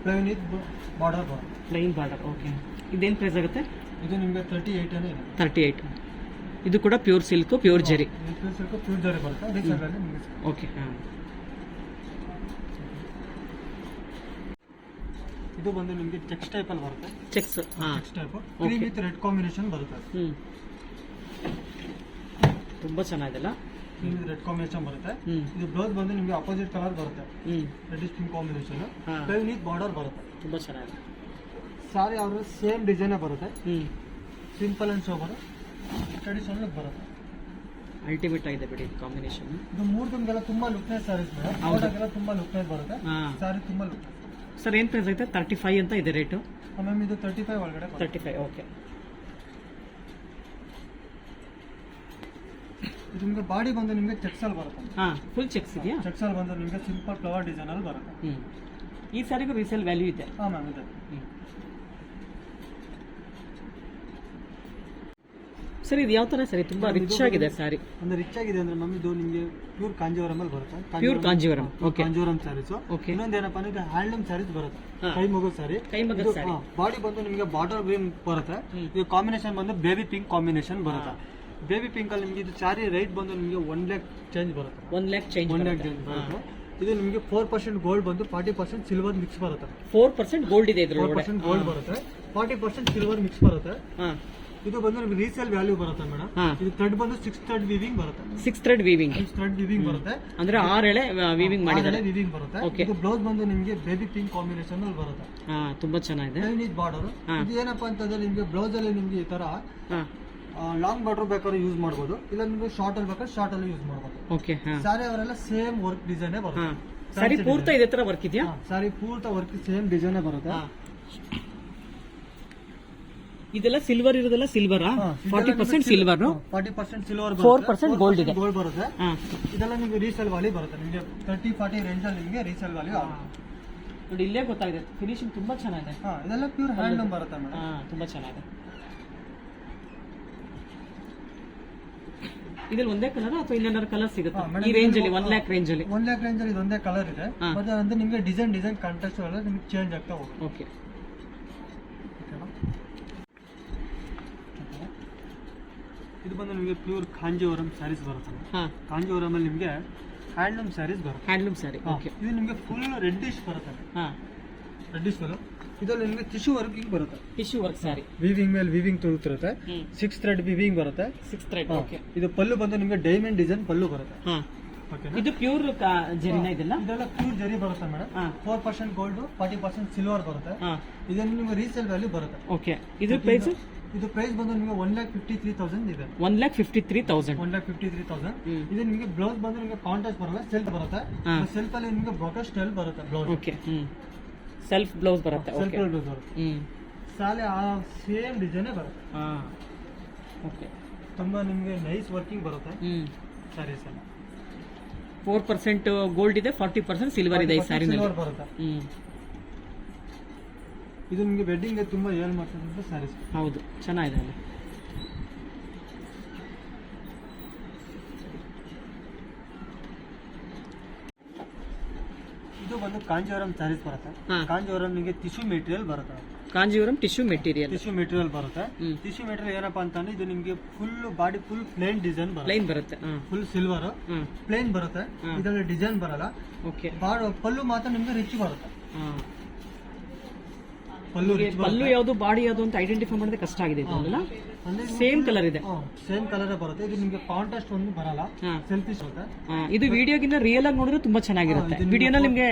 B: ಪ್ಲೇನ್ ವಿತ್ ಬಾರ್ಡರ್ ಬರುತ್ತೆ
A: ಪ್ಲೈನ್ ಬಾರ್ಡರ್ ಓಕೆ ಇದೇನು ಪ್ರೈಸ್ ಆಗುತ್ತೆ?
B: ಇದು ನಿಮಗೆ ತರ್ಟಿ ಏಯ್ಟ್ ಏನೇ ಇದೆ.
A: ತರ್ಟಿ ಏಯ್ಟ್ ಇದು ಕೂಡ pure silk pure zari
B: pure silk pure zari ಬರುತ್ತೆ. ಅದೇ ನಿಮ್ಗೆ
A: ಓಕೆ ಹಾಂ.
B: ಇದು ಬಂದು ನಿಮಗೆ ಚೆಕ್ಸ್ ಟೈಪ್ ಅಲ್ಲಿ ಬರುತ್ತೆ.
A: Checks
B: checks type cream with red combination ಬರುತ್ತೆ.
A: ತುಂಬಾ ತುಂಬ ಚೆನ್ನಾಗಿದೆಲ್ಲ
B: ಕ್ರೀಮ್ ವಿತ್ ರೆಡ್ ಕಾಂಬಿನೇಷನ್ ಬರುತ್ತೆ ಇದು ಬ್ಲೌಸ್ ಬಂದು ನಿಮಗೆ ಅಪೋಸಿಟ್ ಕಲರ್ ಬರುತ್ತೆ.
A: Red
B: reddish pink combination. Plain with border ಬರುತ್ತೆ.
A: ತುಂಬಾ ಚೆನ್ನಾಗಿದೆ.
B: ಸಾರಿ ಅವರು ಸೇಮ್ ಡಿಸೈನೇ ಬರುತ್ತೆ.
A: ಹ್ಞೂ
B: ಸಿಂಪಲ್ ಅಂಡ್ ಸೋಬರ್ ಟ್ರೆಡಿಷನಲ್ ಬರುತ್ತೆ.
A: ಅಲ್ಟಿಮೇಟ್ ಆಗಿದೆ ಬಿಡಿ ಕಾಂಬಿನೇಷನ್
B: ಇದು ಮೂರು ದಿನಗೆಲ್ಲ ತುಂಬಾ ಲುಕ್ನೆಸ್ ಸಾರೀಸ್ ಮೇಡಮ್. ತುಂಬಾ ಲುಕ್ನೆಸ್ ಬರುತ್ತೆ. ಸಾರಿ ತುಂಬಾ ಲುಕ್
A: ಸರ್ ಏನು ಪ್ರೈಸ್ ಐತೆ? ತರ್ಟಿ ಫೈವ್ ಅಂತ ಇದೆ ರೇಟು
B: ಮ್ಯಾಮ್ ಇದು ತರ್ಟಿ ಫೈವ್ ಒಳಗಡೆ.
A: ತರ್ಟಿ ಫೈವ್ ಓಕೆ
B: ಇದು ನಿಮಗೆ ಬಾಡಿ ಬಂದು ನಿಮಗೆ ಚೆಕ್ಸಲ್ಲಿ ಬರುತ್ತೆ.
A: ಹಾಂ ಫುಲ್ ಚೆಕ್ಸ್ ಇದೆಯಾ?
B: ಚೆಕ್ಸಲ್ ಬಂದು ನಿಮಗೆ ಸಿಂಪಲ್ ಫ್ಲವರ್ ಡಿಸೈನಲ್ಲಿ ಬರುತ್ತೆ.
A: ಹ್ಞೂ ಈ ಸಾರಿಗೂ ರೀಸೇಲ್ ವ್ಯಾಲ್ಯೂ ಇದೆ?
B: ಹಾಂ ಮ್ಯಾಮ್ ಇದೆ.
A: ಸರ್ ಇದು ಯಾವ ತರ ಸರಿ? ತುಂಬ ರಿಚ್ ಆಗಿದೆ ಸ್ಯಾರಿ
B: ಅಂದ್ರೆ ರಿಚ್ ಆಗಿದೆ ಅಂದ್ರೆ ಇದು ನಿಮ್ಗೆ ಪ್ಯೂರ್ ಕಾಂಜೀವರಂ ಅಲ್ಲಿ ಬರುತ್ತೆ.
A: Pure Kanjeevaram okay
B: Kanjeevaram sarees
A: okay
B: ಇನ್ನೊಂದು ಏನಪ್ಪಾ ಅಂದ್ರೆ ಹ್ಯಾಂಡ್ಲೂಮ್ ಸ್ಯಾರೀಸ್ ಬರುತ್ತೆ. ಕೈ ಮಗು ಸ್ಯಾರಿ
A: ಕೈ ಮಗು ಸ್ಯಾರಿ
B: ಬಾಡಿ ಬಂದು ನಿಮಗೆ ಬಾರ್ಡರ್ ಗ್ರೀನ್ ಬರುತ್ತೆ. ಇದು ಕಾಂಬಿನೇಷನ್ ಬಂದು ಬೇಬಿ ಪಿಂಕ್ ಕಾಂಬಿನೇಷನ್ ಬರುತ್ತೆ. ಬೇಬಿ ಪಿಂಕ್ ಅಲ್ಲಿ ನಿಮಗೆ ಇದು ಸ್ಯಾರಿ ರೈಟ್ ಬಂದು ನಿಮಗೆ ಒನ್ ಲ್ಯಾಕ್ ಚೇಂಜ್ ಬರುತ್ತೆ.
A: One lakh change
B: one lakh change ಬರುತ್ತೆ. ಇದು ನಿಮಗೆ ಫೋರ್ ಪರ್ಸೆಂಟ್ ಗೋಲ್ಡ್ ಬಂದು ಫಾರ್ಟಿ ಪರ್ಸೆಂಟ್ ಸಿಲ್ವರ್ ಮಿಕ್ಸ್ ಬರುತ್ತೆ.
A: ಫೋರ್ ಪರ್ಸೆಂಟ್ ಗೋಲ್ಡ್ ಇದೆ
B: ಫೋರ್ ಪರ್ಸೆಂಟ್ ಗೋಲ್ಡ್ ಬರುತ್ತೆ. ಫಾರ್ಟಿ ಪರ್ಸೆಂಟ್ ಸಿಲ್ವರ್ ಮಿಕ್ಸ್ ಬರುತ್ತೆ. ಇದು ಬಂದು ನಿಮ್ಗೆ ರೀಸೇಲ್ ವ್ಯಾಲ್ಯೂ ಬರುತ್ತೆ ಮೇಡಮ್.
A: ಹಾ.
B: ಇದು ಥ್ರೆಡ್ ಬಂದು ಸಿಕ್ಸ್ ಥ್ರೆಡ್ ವಿವಿಂಗ್ ಬರುತ್ತೆ.
A: Six thread weaving
B: six thread weaving ಬರುತ್ತೆ.
A: ಅಂದ್ರೆ ಆರ್ ಎಳೆ ವೀವಿಂಗ್ ಮಾಡಿದ್ದಾರೆ.
B: ವಿವಿಂಗ್ ಬರುತ್ತೆ.
A: Okay.
B: ಇದು ಬ್ಲೌಸ್ ಬಂದು ನಿಮಗೆ ಬೇಬಿ ಪಿಂಕ್ ಕಾಂಬಿನೇಷನ್ ಅಲ್ಲಿ ಬರುತ್ತೆ.
A: ಹಾ ತುಂಬಾ ಚೆನ್ನಾಗಿದೆ.
B: ಚೈನೀಸ್ ಬಾರ್ಡರ್
A: ಹಾ.
B: ಇದು ಏನಪ್ಪಾ ಅಂತಂದ್ರೆ ನಿಮಗೆ ಬ್ಲೌಸ್ ಅಲ್ಲಿ ನಿಮಗೆ ಈ ತರ
A: ಹಾ.
B: ಲಾಂಗ್ ಬಾರ್ಡರ್ ಬೇಕಾದ್ರೆ ಯೂಸ್ ಮಾಡ್ಬೋದು. ಇಲ್ಲ ನಿಮಗೆ ಶಾರ್ಟ್ ಅಲ್ಲಿ ಬೇಕಾದ್ರೆ ಶಾರ್ಟ್ ಅಲ್ಲಿ ಯೂಸ್ ಮಾಡ್ಬೋದು.
A: ಓಕೆ ಹಾ.
B: ಸಾರಿ ಅವರೆಲ್ಲ ಸೇಮ್ ವರ್ಕ್ ಡಿಸೈನ್
A: ಹಾ.
B: ಬರುತ್ತೆ
A: ಸರಿ ಪೂರ್ತ ಇದೇ ತರ ವರ್ಕ್ ಇದೆಯಾ?
B: ಸಾರಿ ಪೂರ್ತ ವರ್ಕ್ ಸೇಮ್ ಡಿಸೈನ್ ಬರುತ್ತೆ.
A: ಇದೆಲ್ಲ ಸಿಲ್ವರ್ ಇರೋದೆಲ್ಲ silver forty percent silver
B: forty percent silver
A: four percent gold ಇದೆ.
B: ಗೋಲ್ಡ್ ಬರುತ್ತೆ. ಇದೆಲ್ಲ ನಿಮಗೆ ರೀಸೇಲ್ ವ್ಯಾಲ್ಯೂ ಬರುತ್ತೆ. ನಿಮಗೆ ತರ್ಟಿ ಫಾರ್ಟಿ ರೇಂಜ್ ಅಲ್ಲಿ ನಿಮಗೆ ರೀಸೇಲ್ ವ್ಯಾಲ್ಯೂ
A: ನೋಡಿ ಇಲ್ಲೇ ಗೊತ್ತಾಗಿದೆ. ಫಿನಿಶಿಂಗ್ ತುಂಬಾ ಚೆನ್ನಾಗಿದೆ.
B: ಇದೆಲ್ಲ ಪ್ಯೂರ್ ಹ್ಯಾಂಡ್ಲೂಮ್ ಬರುತ್ತೆ ಮೇಡಮ್
A: ತುಂಬಾ ಚೆನ್ನಾಗಿದೆ. ಇದ್ರಲ್ಲಿ ಒಂದೇ ಕಲರ್ ಅಥವಾ ಇನ್ನೇನಾದ್ರು ಕಲರ್ ಸಿಗುತ್ತೆ? ಈ ರೇಂಜ್ ಅಲ್ಲಿ ಒನ್ ಲ್ಯಾಕ್ ರೇಂಜ್ ಅಲ್ಲಿ.
B: ಒನ್ ಲ್ಯಾಕ್ ರೇಂಜ್ ಅಲ್ಲಿ ಇದೊಂದೇ ಕಲರ್ ಇದೆ. ಮತ್ತೆ ಅಂದ್ರೆ ನಿಮಗೆ ಡಿಸೈನ್ ಡಿಸೈನ್ ಕಾಂಟ್ರಾಸ್ಟ್ ಎಲ್ಲ ನಿಮಗೆ ಚೇಂಜ್ ಆಗ್ತಾ ಹೋಗುತ್ತೆ.
A: ಓಕೆ
B: ಓಕೆನಾ? ಇದು ಬಂದು ನಿಮಗೆ ಪ್ಯೂರ್ ಕಾಂಜಿವರಂ ಸ್ಯಾರೀಸ್ ಬರುತ್ತೆ
A: ಹಾ.
B: ಕಾಂಜಿವರಂ ಅಲ್ಲಿ ನಿಮಗೆ ಹ್ಯಾಂಡ್ಲೂಮ್ ಸ್ಯಾರೀಸ್ ಬರುತ್ತೆ.
A: ಹ್ಯಾಂಡ್ಲೂಮ್ ಸ್ಯಾರಿ ಓಕೆ
B: ಇದು ನಿಮಗೆ ಫುಲ್ ರೆಡ್ಡಿಶ್ ಬರುತ್ತೆ.
A: ಹಾಂ.
B: ರೆಡ್ಡಿಶ್ ಬರುತ್ತೆ ಇದರಲ್ಲಿ ನಿಮಗೆ ಟಿಶ್ಯೂ ವರ್ಕಿಂಗ್ ಬರುತ್ತೆ.
A: ಟಿಶು ವರ್ಕ್ ಸ್ಯಾರಿ
B: ವಿವಿಂಗ್ ಮೇಲೆ ವಿವಿಂಗ್ ತುಳುತ್ತಿರುತ್ತೆ ಸಿಕ್ಸ್ ಥ್ರೆಡ್ ವಿವಿಂಗ್ ಬರುತ್ತೆ.
A: ಸಿಕ್ಸ್ ಥ್ರೆಡ್ ಓಕೆ
B: ಇದು ಪಲ್ಲು ಬಂದು ನಿಮಗೆ ಡೈಮಂಡ್ ಡಿಸೈನ್ ಪಲ್ಲು ಬರುತ್ತೆ.
A: ಹಾಂ. ಇದು ಪ್ಯೂರ್ ಜರಿನ ಇದೆಲ್ಲ
B: ಇದೆಲ್ಲ ಪ್ಯೂರ್ ಜರಿ ಬರುತ್ತೆ madam four percent gold forty percent silver ಬರುತ್ತೆ. ಇದನ್ನು ನಿಮಗೆ ರೀಸೇಲ್ ವ್ಯಾಲ್ಯೂ ಬರುತ್ತೆ.
A: ಓಕೆ ಇದು ಪ್ರೈಸ್
B: ಇದು ಪ್ರೈಸ್ ಬಂದು ನಿಮಗೆ one lakh fifty three thousand ಇದೆ.
A: One lakh fifty three thousand
B: one lakh fifty three thousand. ಇದು ನಿಮಗೆ ಬ್ಲೌಸ್ ಬಂದು ನಿಮಗೆ ಕಾಂಟ್ರಾಸ್ಟ್ ಬರಲ್ಲ ಸೆಲ್ಫ್ ಬರುತ್ತೆ. ಸೆಲ್ಫ್ ಅಲ್ಲಿ ನಿಮಗೆ ಬ್ರೋಕರ್ ಸ್ಟೈಲ್ ಬರುತ್ತೆ ಬ್ಲೌಸ್
A: ಓಕೆ ಸೆಲ್ಫ್ ಬ್ಲೌಸ್ ಬರುತ್ತೆ
B: ಸೆಲ್ಫ್ ಬ್ಲೌಸ್ ಬರುತ್ತೆ.
A: ಹ್ಮ್.
B: ಸಾಲೆ ಆ ಸೇಮ್ ಡಿಸೈನೇ ಬರುತ್ತೆ.
A: ಹಾ. ಓಕೆ
B: ತುಂಬಾ ನಿಮಗೆ ನೈಸ್ ವರ್ಕಿಂಗ್ ಬರುತ್ತೆ.
A: ಹ್ಮ್.
B: ಸರಿ ಎಲ್ಲ.
A: ಫೋರ್ ಪರ್ಸೆಂಟ್ ಗೋಲ್ಡ್ ಇದೆ ಫಾರ್ಟಿ ಪರ್ಸೆಂಟ್ ಸಿಲ್ವರ್ ಇದೆ ಈ ಸ್ಯಾರಿನಲ್ಲಿ
B: ಸಿಲ್ವರ್ ಬರುತ್ತೆ.
A: ಹ್ಮ್.
B: ಇದು ನಿಮಗೆ ವೆಡ್ಡಿಂಗ್ ತುಂಬಾ ಏಳು ಮಾಡ್ತಕ್ಕಂಥ ಸ್ಯಾರೀಸ್
A: ಹೌದು ಚೆನ್ನಾಗಿದೆ ಅಲ್ಲಿ.
B: ಇದು ಬಂದು ಕಾಂಜೀವರಂ ಸ್ಯಾರೀಸ್ ಬರುತ್ತೆ. ಕಾಂಜೀವರಂ ನಿಮಗೆ ಟಿಶ್ಯೂ ಮೆಟೀರಿಯಲ್ ಬರುತ್ತೆ.
A: Kanjeevaram tissue material
B: tissue material ಬರುತ್ತೆ. ಟಿಶ್ಯೂ ಮೆಟೀರಿಯಲ್ ಏನಪ್ಪಾ ಅಂತಂದ್ರೆ ಇದು ನಿಮಗೆ full body full plain design ಬರುತ್ತೆ.
A: ಪ್ಲೈನ್ ಬರುತ್ತೆ
B: ಫುಲ್ ಸಿಲ್ವರ್ ಪ್ಲೇನ್ ಬರುತ್ತೆ. ಇದರಲ್ಲಿ ಡಿಸೈನ್ ಬರಲ್ಲ.
A: ಓಕೆ
B: ಪಲ್ಲು ಮಾತ್ರ ನಿಮ್ಗೆ ರಿಚ್ ಬರುತ್ತೆ. ಪಲ್ಲು ಯಾವ್ದು
A: ಪಲ್ಲು ಯಾವುದು ಬಾಡಿ ಯಾವುದು ಅಂತ ಐಡೆಂಟಿಫೈ ಮಾಡೋದೇ ಕಷ್ಟ ಆಗಿದೆ ಇದಲ್ಲ ಸೇಮ್ ಕಲರ್ ಇದೆ.
B: ಸೇಮ್ ಕಲರ್ ಬರುತ್ತೆ. ಇದು ನಿಮಗೆ ಕಾಂಟ್ರಾಸ್ಟ್ ಒಂದು ಬರಲ್ಲ.
A: ಸೆಲ್ಫಿ
B: ಸೆಲ್ಫಿಶ್
A: ಇದು ವಿಡಿಯೋಗಿಂತ ರಿಯಲ್ ಆಗಿ ನೋಡಿದ್ರೆ ತುಂಬಾ ಚೆನ್ನಾಗಿರುತ್ತೆ. ವಿಡಿಯೋನಲ್ಲಿ ನಿಮ್ಗೆ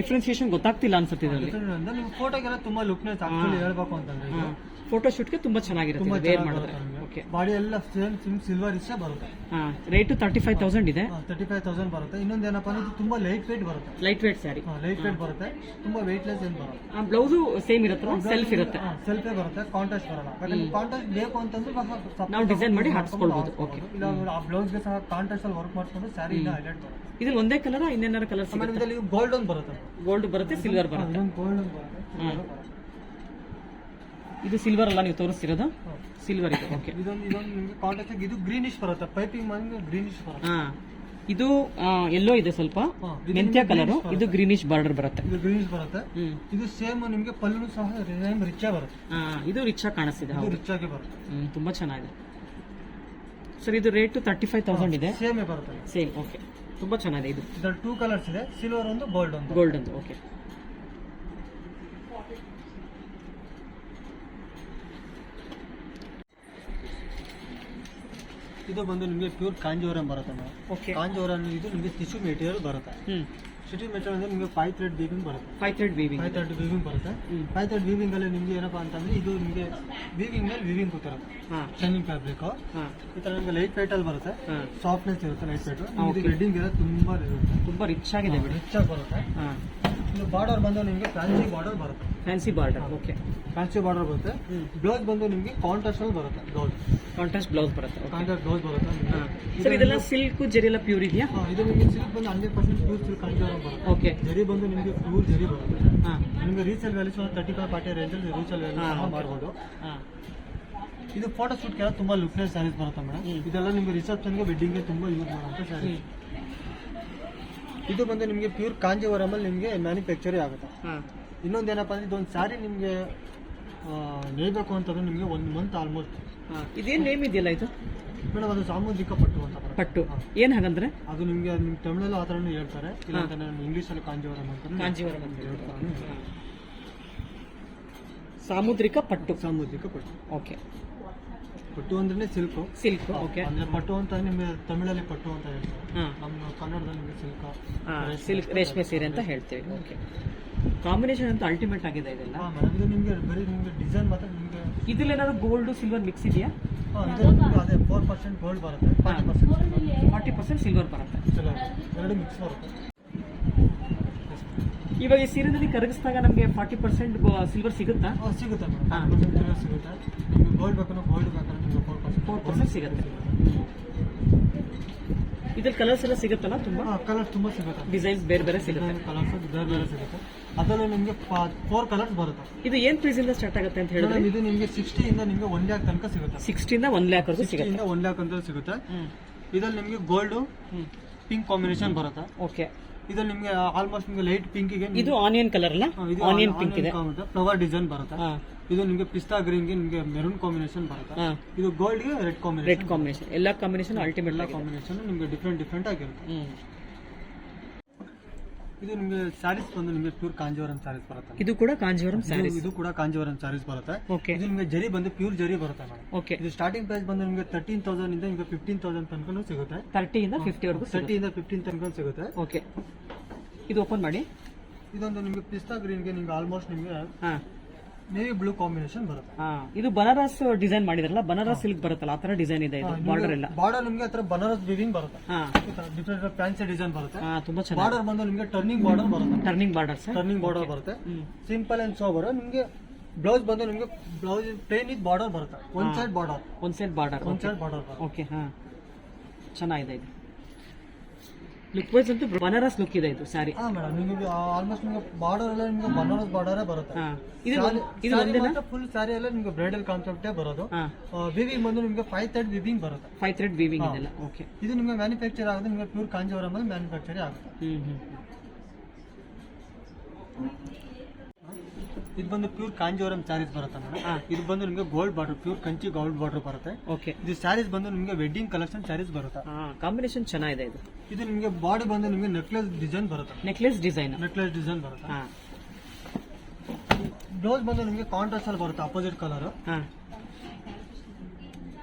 A: ಡಿಫ್ರೆನ್ಸಿಯೇಷನ್ ಗೊತ್ತಾಗ್ತಿಲ್ಲ ಅನ್ಸುತ್ತೆ ಇದರಲ್ಲಿ.
B: ಫೋಟೋಗೆಲ್ಲ ತುಂಬಾ ಲುಕ್ನೆಸ್ ಆಕ್ಚುಲಿ ಹೇಳ್ಬೇಕು ಅಂತಂದ್ರೆ ಇದು
A: ಫೋಟೋ ಶೂಟ್ಗೆ ತುಂಬಾ ಚೆನ್ನಾಗಿರುತ್ತೆ ವೇರ್ ಮಾಡಿದ್ರೆ. ಓಕೆ
B: ಬಾಡಿ ಎಲ್ಲ ಸೇಮ್ ಸಿಮ್ ಸಿಲ್ವರ್ ಇಷ್ಟೇ ಬರುತ್ತೆ.
A: ಹಾಂ ರೇಟು ತರ್ಟಿ ಫೈವ್ ತೌಸಂಡ್ ಇದೆ.
B: ತರ್ಟಿ ಫೈವ್ ತೌಸಂಡ್ ಬರುತ್ತೆ. ಇನ್ನೊಂದು ಏನಪ್ಪಾ ಅಂದ್ರೆ ತುಂಬಾ ಲೈಟ್ ವೇಟ್ ಬರುತ್ತೆ.
A: Light weight sari
B: light weight ಬರುತ್ತೆ. ತುಂಬಾ ವೆಯ್ಟ್ಲೆಸ್ ಏನು ಬರುತ್ತೆ.
A: ಬ್ಲೌಸು ಸೇಮ್ ಇರುತ್ತೆ? ಸೆಲ್ಫ್ ಇರುತ್ತೆ.
B: ಸೆಲ್ಫೇ ಬರುತ್ತೆ. ಕಾಂಟ್ರಾಸ್ಟ್ ಬರಲ್ಲ. ಕಾಂಟ್ರಾಸ್ಟ್ ಬೇಕು ಅಂತಂದ್ರೆ
A: ನಾವು ಡಿಸೈನ್ ಮಾಡಿ
B: ಮಾಡ್ಕೊಂಡು
A: ಓಕೆ
B: ಹಾಕ್ಸ್ಕೊಳ್ಬೋದು. ಇಲ್ಲ ಆ ಬ್ಲೌಸ್ಗೆ ಸಹ ಕಾಂಟ್ರಾಸ್ಟ್ ಅಲ್ಲಿ ವರ್ಕ್ ಮಾಡ್ಕೊಂಡು ಸ್ಯಾರಿ ಇಲ್ಲ ಹೈಲೈಟ್ ಬರುತ್ತೆ.
A: ಇದ್ರಲ್ಲಿ ಒಂದೇ ಕಲರ್ ಇನ್ನೇನಾರ ಕಲರ್
B: ಗೋಲ್ಡ್ ಒಂದು ಬರುತ್ತೆ.
A: ಗೋಲ್ಡ್ ಬರುತ್ತೆ ಸಿಲ್ವರ್ ಬರುತ್ತೆ.
B: ಗೋಲ್ಡ್ ಬರುತ್ತೆ.
A: ಇದು ಸಿಲ್ವರ್ ಅಲ್ಲ ನೀವು ತೋರಿಸ್ತಿರೋದು? ಸಿಲ್ವರ್ ಇದೆ ಓಕೆ
B: ಇದೊಂದು ಇದೊಂದು ನಿಮಗೆ ಕಾಂಟ್ರಾಸ್ಟ್ ಇದು ಗ್ರೀನಿಶ್ ಬರುತ್ತೆ ಪೈಪಿಂಗ್ ಮಾಡಿ ಗ್ರೀನಿಶ್ ಬರುತ್ತೆ.
A: ಹಾ. ಇದು ಎಲ್ಲೋ ಇದೆ ಸ್ವಲ್ಪ. ಮೆಂತ್ಯ ಕಲರ್ ಇದು ಗ್ರೀನಿಶ್ ಬಾರ್ಡರ್ ಬರುತ್ತೆ.
B: ಇದು ಗ್ರೀನಿಶ್ ಬರುತ್ತೆ. ಇದು ಸೇಮ್ ನಿಮಗೆ ಪಲ್ಲು ಸಹ ಸೇಮ್ ರಿಚ್ ಬರುತ್ತೆ.
A: ಹಾ ಇದು ರಿಚ್ ಆಗಿ ಕಾಣಿಸ್ತಿದೆ
B: ರಿಚ್ ಆಗಿ ಬರುತ್ತೆ.
A: ತುಂಬಾ ಚೆನ್ನಾಗಿದೆ. ಸರ್ ಇದು ರೇಟ್ ತರ್ಟಿ ಫೈವ್ ತೌಸಂಡ್ ಇದೆ
B: ಸೇಮೇ ಬರುತ್ತೆ.
A: ಸೇಮ್ ಓಕೆ ತುಂಬಾ ಚೆನ್ನಾಗಿದೆ ಇದು.
B: ಟೂ ಕಲರ್ಸ್ ಇದೆ ಸಿಲ್ವರ್ ಒಂದು ಗೋಲ್ಡ್ ಒಂದು.
A: ಗೋಲ್ಡ್ ಒಂದು ಓಕೆ
B: ಇದು ಬಂದು ನಿಮಗೆ ಪ್ಯೂರ್ ಕಾಂಜೋರಂ ಬರುತ್ತೆ ಮೇಡಮ್.
A: ಓಕೆ
B: ಕಾಂಜಿವರಂ ಇದು ನಿಮಗೆ ಟಿಶ್ಯೂ ಮೆಟೀರಿಯಲ್ ಬರುತ್ತೆ.
A: ಹ್ಮ್.
B: ಟಿಶ್ಯೂ ಮೆಟೀರಿಯಲ್ ಅಂದ್ರೆ ನಿಮಗೆ ಫೈವ್ ಥ್ರೆಡ್ ವೀವಿಂಗ್ ಬರುತ್ತೆ.
A: Five thread weaving
B: five thread weaving ಬರುತ್ತೆ. ಫೈವ್ ಥ್ರೆಡ್ ವೀವಿಂಗ್ ಅಲ್ಲಿ ನಿಮಗೆ ಏನಪ್ಪಾ ಅಂತಂದ್ರೆ ಇದು ನಿಮಗೆ ವೀವಿಂಗ್ ಮೇಲೆ ವೀವಿಂಗ್ ಕೂತಿರುತ್ತೆ. ಶೈನಿಂಗ್ ಫ್ಯಾಬ್ರಿಕ್ ಈ ತರ ನಿಮಗೆ ಲೈಟ್ ವೇಟ್ ಅಲ್ಲಿ ಬರುತ್ತೆ. ಸಾಫ್ಟ್ನೆಸ್ ಇರುತ್ತೆ ಲೈಟ್ ವೇಟ್ ಇದು ರೆಡ್ಡಿಂಗ್ ಎಲ್ಲ ತುಂಬಾ ಇರುತ್ತೆ.
A: ತುಂಬಾ ರಿಚ್ ಆಗಿದೆ ಬಿಡಿ.
B: ರಿಚ್ ಆಗಿ ಬರುತ್ತೆ.
A: ಹಾ.
B: ಇದು ಬಾರ್ಡರ್ ಬಂದು ನಿಮಗೆ ಫ್ಯಾನ್ಸಿ ಬಾರ್ಡರ್ ಬರುತ್ತೆ.
A: Fancy border okay
B: fancy border ಬರುತ್ತೆ. ಬ್ಲೌಸ್ ಬಂದು ನಿಮಗೆ ಕಾಂಟ್ರಾಸ್ಟ್ ಅಲ್ಲಿ ಬರುತ್ತೆ ಬ್ಲೌಸ್.
A: ಕಾಂಟ್ರಾಸ್ಟ್ ಬ್ಲೌಸ್ ಬರುತ್ತೆ
B: ಕಾಂಟ್ರಾಸ್ಟ್ ಬ್ಲೌಸ್ ಬರುತ್ತೆ.
A: ಸರ್ ಇದೆಲ್ಲ ಸಿಲ್ಕ್ ಜರಿ ಎಲ್ಲ ಪ್ಯೂರ್ ಇದೆಯಾ?
B: ಇದು ನಿಮಗೆ ಸಿಲ್ಕ್ ಬಂದು hundred percent pure silk Kanjeevaram ಬರುತ್ತೆ.
A: ಓಕೆ
B: ಜರಿ ಬಂದು ನಿಮಗೆ ಪ್ಯೂರ್ ಜರಿ ಬರುತ್ತೆ.
A: ಹಾಂ.
B: ನಿಮಗೆ ರೀಸೇಲ್ ವ್ಯಾಲ್ಯೂ ಸುಮಾರು ತರ್ಟಿ ಫೈವ್ ಫಾರ್ಟಿ ರೇಂಜಲ್ಲಿ ರೀಸೇಲ್ ವ್ಯಾಲ್ಯೂ ಮಾಡ್ಬೋದು.
A: ಹಾಂ.
B: ಇದು ಫೋಟೋ ಶೂಟ್ಗೆಲ್ಲ ತುಂಬ ಲುಕ್ನೆಸ್ ಸ್ಯಾರೀಸ್ ಬರುತ್ತೆ ಮೇಡಮ್. ಇದೆಲ್ಲ ನಿಮಗೆ ರಿಸೆಪ್ಷನ್ಗೆ ವೆಡ್ಡಿಂಗ್ಗೆ ತುಂಬ ಯೂಸ್ ಮಾಡುವಂಥ ಸ್ಯಾರೀಸ್ ಇದು ಬಂದು ನಿಮಗೆ ಪ್ಯೂರ್ ಕಾಂಜಿವರಮಲ್ಲಿ ನಿಮಗೆ ಮ್ಯಾನುಫ್ಯಾಕ್ಚರಿ ಆಗುತ್ತೆ. ಇನ್ನೊಂದು ಏನಪ್ಪ ಅಂದ್ರೆ ಇದೊಂದು ಸ್ಯಾರಿ ನಿಮಗೆ ನೇಯ್ಬೇಕು ಅಂತಂದ್ರೆ ನಿಮಗೆ ಒಂದು ಮಂತ್ ಆಲ್ಮೋಸ್ಟ್
A: ಇದೇನು ನೇಮ್ ಇದೆಯಲ್ಲ ಇದು?
B: ಮೇಡಮ್ ಅದು ಸಾಮುದ್ರಿಕ ಪಟ್ಟು ಅಂತ ಬರುತ್ತೆ.
A: ಪಟ್ಟು. ಏನು ಹಾಗಂದ್ರೆ?
B: ಅದು ನಿಮಗೆ ನಿಮ್ಮ ತಮಿಳಲ್ಲೂ ಆ ಥರನೂ ಹೇಳ್ತಾರೆ. ಇಲ್ಲ ಅಂತಂದ್ರೆ ಇಂಗ್ಲೀಷಲ್ಲಿ ಕಾಂಜಿವರಂ ಅಂತ
A: ಕಾಂಜೀವರಂ ಅಂತ
B: ಹೇಳ್ತಾರೆ.
A: ಸಾಮುದ್ರಿಕ ಪಟ್ಟು.
B: ಸಾಮುದ್ರಿಕ ಪಟ್ಟು.
A: ಓಕೆ.
B: ಪಟ್ಟು ಅಂದ್ರೆ ಸಿಲ್ಕ್.
A: ಸಿಲ್ಕ್ ಓಕೆ
B: ಅಂದ್ರೆ ಪಟ್ಟು ಅಂತ ನಿಮಗೆ ತಮಿಳಲ್ಲಿ ಪಟ್ಟು ಅಂತ ಹೇಳ್ತಾರೆ.
A: ಹಾ.
B: ನಮ್ಮ ಕನ್ನಡದಲ್ಲಿ ಸಿಲ್ಕ್
A: ಸಿಲ್ಕ್ ರೇಷ್ಮೆ ಸೀರೆ ಅಂತ ಹೇಳ್ತೀವಿ. ಓಕೆ ಕಾಂಬಿನೇಷನ್ ಅಂತ ಅಲ್ಟಿಮೇಟ್ ಆಗಿದೆ ಇದೆಲ್ಲ?
B: ಹಾಂ ಮೇಡಮ್ ಇದು ನಿಮಗೆ ಬರೀ ನಿಮಗೆ ಡಿಸೈನ್ ಮಾತ್ರ ನಿಮಗೆ
A: ಇದ್ರಲ್ಲಿ ಏನಾದ್ರು ಗೋಲ್ಡ್ ಸಿಲ್ವರ್ ಮಿಕ್ಸ್ ಇದೆಯಾ?
B: ಹಾಂ ಇದು ನಿಮ್ಗೆ ಅದೇ ಫೋರ್ ಪರ್ಸೆಂಟ್ ಗೋಲ್ಡ್ ಬರುತ್ತೆ. Forty percent
A: forty percent silver ಬರುತ್ತೆ.
B: ಎರಡು ಮಿಕ್ಸ್ ಬರುತ್ತೆ.
A: ಇವಾಗ ಈ ಸೀರೆದಲ್ಲಿ ಕರಗಿಸಿದಾಗ ನಮಗೆ ಫಾರ್ಟಿ ಪರ್ಸೆಂಟ್ ಸಿಲ್ವರ್ ಸಿಗುತ್ತಾ?
B: ಸಿಗುತ್ತೆ. ಮೇಡಮ್ ಸಿಗುತ್ತೆ. ನಿಮಗೆ ಗೋಲ್ಡ್ ಗೋಲ್ಡ್ ಬೇಕಂದ್ರೆ ನಿಮಗೆ ಫೋರ್ ಪರ್ಸೆಂಟ್
A: ಫೋರ್ ಪರ್ಸೆಂಟ್ ಸಿಗುತ್ತೆ. ಇದ್ರಲ್ಲಿ ಕಲರ್ಸ್ ಎಲ್ಲ ಸಿಗುತ್ತಲ್ಲ ತುಂಬಾ?
B: ಆ ಕಲರ್ಸ್ ತುಂಬಾ ಸಿಗುತ್ತೆ.
A: ಡಿಸೈನ್ಸ್ ಬೇರೆ ಬೇರೆ ಸಿಗುತ್ತೆ.
B: ಕಲರ್ಸ್ ಬೇರೆ ಬೇರೆ ಸಿಗುತ್ತೆ. ಅದರಲ್ಲಿ ನಿಮಗೆ ಫೋರ್ ಕಲರ್ಸ್ ಬರುತ್ತೆ.
A: ಇದು ಏನ್ ಪ್ರೈಸ್ ಇಂದ ಸ್ಟಾರ್ಟ್ ಆಗುತ್ತೆ ಅಂತ ಹೇಳಿದ್ರೆ?
B: ಇದು ನಿಮಗೆ ಸಿಕ್ಸ್ಟಿ ಇಂದ ನಿಮಗೆ ಒನ್ ಲ್ಯಾಕ್ ತನಕ ಸಿಗುತ್ತೆ.
A: ಸಿಕ್ಸ್ಟಿಯಿಂದ ಒನ್ ಲ್ಯಾಕ್ ವರೆಗೂ ಸಿಗುತ್ತೆ
B: ಇಂದ ಒನ್ ಲ್ಯಾಕ್ ಅಂತ ಸಿಗುತ್ತೆ. ಇದ್ರಲ್ಲಿ ನಿಮಗೆ ಗೋಲ್ಡ್ ಪಿಂಕ್ ಕಾಂಬಿನೇಷನ್ ಬರುತ್ತೆ.
A: ಓಕೆ
B: ಇದ್ರಲ್ಲಿ ನಿಮಗೆ ಆಲ್ಮೋಸ್ಟ್ ನಿಮಗೆ ಲೈಟ್ ಪಿಂಕಿಗೆ
A: ಇದು ಆನಿಯನ್ ಕಲರ್ ಅಲ್ಲ? ಆನಿಯನ್ ಪಿಂಕ್ ಇದೆ.
B: ಫ್ಲವರ್ ಡಿಸೈನ್ ಬರುತ್ತೆ. ಇದು ನಿಮಗೆ ಪಿಸ್ತಾ ಗ್ರೀನ್ಗೆ ನಿಮಗೆ ಮೆರೂನ್ ಕಾಂಬಿನೇಷನ್ ಬರುತ್ತೆ. ಇದು ಗೋಲ್ಡ್ಗೆ ರೆಡ್ ಕಾಂಬಿನೇಷನ್
A: ಕಾಂಬಿನೇಷನ್ ಎಲ್ಲ ಕಾಂಬಿನೇಷನ್ ಅಲ್ಟಿಮೇಟ್
B: ಎಲ್ಲ ಕಾಂಬಿನೇಷನ್ ನಿಮಗೆ ಡಿಫ್ರೆಂಟ್ ಡಿಫ್ರೆಂಟ್ ಆಗಿರುತ್ತೆ. ಇದು ನಿಮಗೆ ಸ್ಯಾರೀಸ್ ಬಂದು ನಿಮಗೆ ಪ್ಯೂರ್ ಕಾಂಜೀವರಂ ಸ್ಯಾರೀಸ್ ಬರುತ್ತೆ?
A: ಇದು ಕೂಡ ಕಾಂಜೀವರಂ ಸ್ಯಾರೀಸ್.
B: ಇದು ಕೂಡ ಕಾಂಜೀವರಂ ಸ್ಯಾರೀಸ್ ಬರುತ್ತೆ.
A: ಓಕೆ
B: ಇದು ನಿಮಗೆ ಜರಿ ಬಂದು ಪ್ಯೂರ್ ಜರಿ ಬರುತ್ತೆ ಮೇಡಮ್
A: ಓಕೆ
B: ಇದು ಸ್ಟಾರ್ಟಿಂಗ್ ಪ್ರೈಸ್ ಬಂದು ನಿಮಗೆ ತರ್ಟೀನ್ ತೌಸಂಡ್ ಇಂದ ನಿಮಗೆ ಫಿಫ್ಟೀನ್ ತೌಸಂಡ್ ತನಕ ಸಿಗುತ್ತೆ.
A: ತರ್ಟಿಯಿಂದ ಫಿಫ್ಟಿ ವರೆಗೂ
B: ತರ್ಟಿ ಇಂದ ಫಿಫ್ಟೀನ್ ತನಕ ಸಿಗುತ್ತೆ.
A: ಓಕೆ ಇದು ಓಪನ್ ಮಾಡಿ.
B: ಇದೊಂದು ನಿಮಗೆ ಪಿಸ್ತಾ ಗ್ರೀನ್ಗೆ ನಿಮ್ಗೆ ಆಲ್ಮೋಸ್ಟ್ ನಿಮಗೆ ನೇವಿ ಬ್ಲೂ ಕಾಂಬಿನೇಷನ್ ಬರುತ್ತೆ.
A: ಹಾ ಇದು ಬನಾರಸ್ ಡಿಸೈನ್ ಮಾಡಿದ್ರಲ್ಲ? ಬನಾರಸ್ ಸಿಲ್ಕ್ ಬರುತ್ತಲ್ಲ ಆ ತರ ಡಿಸೈನ್ ಇದೆ ಇದು? ಬಾರ್ಡರ್ ಎಲ್ಲ
B: ಬಾರ್ಡರ್ ನಿಮಗೆ ಆತರ ಬನಾರಸ್ ವಿವಿಂಗ್ ಬರುತ್ತೆ.
A: ಹಾ.
B: ಡಿಫ್ರೆಂಟ್ ಫ್ಯಾನ್ಸಿ ಡಿಸೈನ್ ಬರುತ್ತೆ.
A: ಹಾ ತುಂಬಾ ಚೆನ್ನಾಗಿ
B: ಬಾರ್ಡರ್ ಬಂದು ನಿಮಗೆ ಟರ್ನಿಂಗ್ ಬಾರ್ಡರ್ ಬರುತ್ತೆ.
A: Turning border sir
B: turning border ಬರುತ್ತೆ. ಸಿಂಪಲ್ ಅಂಡ್ ಸೋಬರ್ ನಿಮಗೆ ಬ್ಲೌಸ್ ಬಂದು ನಿಮಗೆ ಬ್ಲೌಸ್ ಪ್ಲೇನ್ ಇದ್ ಬಾರ್ಡರ್ ಬರುತ್ತೆ. ಒಂದ್ ಸೈಡ್ ಬಾರ್ಡರ್
A: ಒಂದ್ ಸೈಡ್ ಬಾರ್ಡರ್
B: ಒಂದ್ ಸೈಡ್ ಬಾರ್ಡರ್
A: ಓಕೆ ಹಾ. ಚೆನ್ನಾಗಿದೆ ಇದು. ಲುಕ್ ವೈಸ್ ಅಂತೂ ಬನಾರಸ್ ಲುಕ್ ಇದೆ ಇದು ಸಾರಿ
B: ಹಾ ಮೇಡಮ್ ನಿಮಗೆ ಆಲ್ಮೋಸ್ಟ್ ನಿಮಗೆ ಬಾರ್ಡರ್ ಎಲ್ಲ ನಿಮಗೆ ಬನಾರಸ್ ಬಾರ್ಡರ್ ಬರುತ್ತೆ.
A: ಹಾ. ಇದು ಇದು ಒಂದೇನಾ?
B: ಫುಲ್ ಸಾರಿ ಎಲ್ಲ ನಿಮಗೆ ಬ್ರೈಡಲ್ ಕಾನ್ಸೆಪ್ಟೇ ಬರೋದು.
A: ಹಾ.
B: ವಿವಿಂಗ್ ಬಂದು ನಿಮಗೆ ಫೈವ್ ಥ್ರೆಡ್ ವಿವಿಂಗ್ ಬರುತ್ತೆ.
A: ಫೈವ್ ಥ್ರೆಡ್ ವೀವಿಂಗ್ ಇದೆಲ್ಲ. ಓಕೆ
B: ಇದು ನಿಮಗೆ ಮ್ಯಾನುಫ್ಯಾಕ್ಚರ್ ಆಗುತ್ತೆ. ನಿಮಗೆ ಪ್ಯೂರ್ ಕಾಂಜೀವರಂ ಮ್ಯಾನುಫ್ಯಾಕ್ಚರ್ ಆಗುತ್ತೆ.
A: ಹ್ಮ್ ಹ್ಮ್.
B: ಇದು ಬಂದು ಪ್ಯೂರ್ ಕಾಂಜೀವರಂ ಸ್ಯಾರೀಸ್ ಬರುತ್ತೆ. ಮೇಡಮ್ ಇದು ಬಂದು ನಿಮಗೆ gold border pure Kanchi gold border ಬರುತ್ತೆ.
A: ಓಕೆ
B: ಇದು ಸ್ಯಾರೀಸ್ ಬಂದು ನಿಮಗೆ ವೆಡ್ಡಿಂಗ್ ಕಲೆಕ್ಷನ್ ಸ್ಯಾರೀಸ್ ಬರುತ್ತೆ.
A: ಹಾ ಕಾಂಬಿನೇಷನ್ ಚೆನ್ನಾಗಿದೆ ಇದು.
B: ಇದು ನಿಮಗೆ ಬಾಡಿ ಬಂದು ನಿಮಗೆ ನೆಕ್ಲೆಸ್ ಡಿಸೈನ್ ಬರುತ್ತೆ
A: ನೆಕ್ಲೆಸ್ ಡಿಸೈನ್
B: ನೆಕ್ಲೆಸ್ ಡಿಸೈನ್ ಬರುತ್ತೆ.
A: ಹಾ.
B: ಬ್ಲೌಸ್ ಬಂದು ನಿಮಗೆ ಕಾಂಟ್ರಾಸ್ಟ್ ಅಲ್ಲಿ ಬರುತ್ತೆ ಅಪೋಸಿಟ್ ಕಲರ್
A: ಹಾ.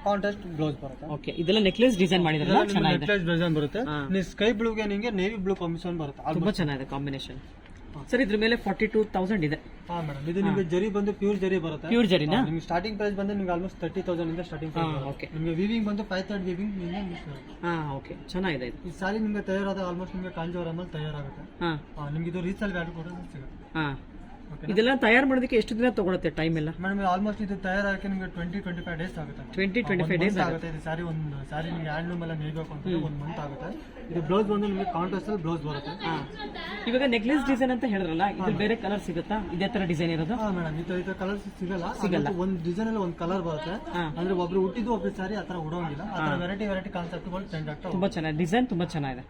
B: ಕಾಂಟ್ರಾಸ್ಟ್ ಬ್ಲೌಸ್ ಬರುತ್ತೆ.
A: ಓಕೆ ಇದೆಲ್ಲ ನೆಕ್ಲೆಸ್ ಡಿಸೈನ್ ಚೆನ್ನಾಗಿದೆ.
B: ನೆಕ್ಲೆಸ್ ಡಿಸೈನ್ ಬರುತ್ತೆ. ನೀವು ಸ್ಕೈ ಬ್ಲೂಗೆ ನಿಮಗೆ ನೇವಿ ಬ್ಲೂ ಕಾಂಬಿನೇಷನ್ ಬರುತ್ತೆ
A: ತುಂಬಾ ಚೆನ್ನಾಗಿದೆ ಕಾಂಬಿನೇಷನ್ ಸರ್ ಇದ್ರ ಮೇಲೆ ಫಾರ್ಟಿ ಟೂ ತೌಸಂಡ್ ಇದೆ.
B: ಹಾ ಮೇಡಮ್ ಇದು ನಿಮಗೆ ಜರಿ ಬಂದು ಪ್ಯೂರ್ ಜರಿ ಬರುತ್ತೆ.
A: ಪ್ಯೂರ್
B: ಜರಿ ನಿಮ್ಗೆ ಸ್ಟಾರ್ಟಿಂಗ್ ಪ್ರೈಸ್ ಬಂದು ನಿಮ್ಗೆ ಆಲ್ಮೋಸ್ಟ್ ತರ್ಟಿ ತೌಸಂಡ್ ಇಂದ ಸ್ಟಾರ್ಟಿಂಗ್ ಪ್ರೈಸ್
A: ಓಕೆ
B: ನಿಮಗೆ ವಿವಿಂಗ್ ಬಂದು ಫೈವ್ ತರ್ಡ್ ವಿವಿಂಗ್
A: ಹಾ ಓಕೆ ಚೆನ್ನಾಗಿದೆ ಇದು.
B: ಈ ಸಾರಿ ನಿಮಗೆ ತಯಾರಾದ ಆಲ್ಮೋಸ್ಟ್ ನಿಮಗೆ ಕಾಂಜೀವರಮಲ್ಲಿ ತಯಾರಾಗುತ್ತೆ.
A: ಹಾ.
B: ನಿಮಗೆ ನಿಮ್ಗೆ ಇದು ರೀಸೇಲ್ ವ್ಯಾಲ್ಯೂ ಕೂಡ ಸಿಗುತ್ತೆ.
A: ಹಾ. ಇದೆಲ್ಲ ತಯಾರು ಮಾಡೋದಕ್ಕೆ ಎಷ್ಟು ದಿನ ತಗೊಳುತ್ತೆ ಟೈಮ್ ಎಲ್ಲ?
B: ಮೇಡಮ್ ಆಲ್ಮೋಸ್ಟ್ ಇದು ತಯಾರಾಗಕ್ಕೆ ನಿಮಗೆ ಟ್ವೆಂಟಿ ಟ್ವೆಂಟಿ ಫೈವ್ ಡೇಸ್ ಆಗುತ್ತೆ
A: ಟ್ವೆಂಟಿ ಟ್ವೆಂಟಿ ಫೈವ್ ಡೇಸ್
B: ಆಗುತ್ತೆ. ಇದು ಸಾರಿ ಒಂದು ಸಾರಿ ನಿಮಗೆ ಹ್ಯಾಂಡ್ಲೂಮ್ ಎಲ್ಲ ನೇಯ್ಬೇಕು ಅಂತ ಒಂದು ಮಂತ್ ಆಗುತ್ತೆ. ಇದು ಬ್ಲೌಸ್ ಬಂದು ನಿಮಗೆ ಕಾಂಟ್ರಾಸ್ಟ್ ಅಲ್ಲಿ ಬ್ಲೌಸ್ ಬರುತ್ತೆ.
A: ಇವಾಗ ನೆಕ್ಲೆಸ್ ಡಿಸೈನ್ ಅಂತ ಹೇಳಿದ್ರಲ್ಲ ಇದು ಬೇರೆ ಕಲರ್ ಸಿಗುತ್ತಾ? ಇದೇ ತರ ಡಿಸೈನ್ ಇರೋದು?
B: ಹಾ ಮೇಡಮ್ ಈ ತರ ಕಲರ್ ಸಿಗಲ್ಲ.
A: ಸಿಗಲ್ಲ.
B: ಒಂದು ಡಿಸೈನ್ ಅಲ್ಲಿ ಒಂದು ಕಲರ್ ಬರುತ್ತೆ. ಅಂದ್ರೆ ಒಬ್ರು ಹುಟ್ಟಿದ್ದು ಒಬ್ರು ಸಾರಿ ಆ ತರ ಉಡೋಂಗಿಲ್ಲ. ಆ ತರ ವೆರೈಟಿ ವೆರೈಟಿ ಕಾನ್ಸೆಪ್ಟ್ಗಳು ಚೇಂಜ್ ಆಗ್ತಾ
A: ತುಂಬಾ ಚೆನ್ನಾಗಿ ಡಿಸೈನ್ ತುಂಬಾ ಚೆನ್ನಾಗಿದೆ.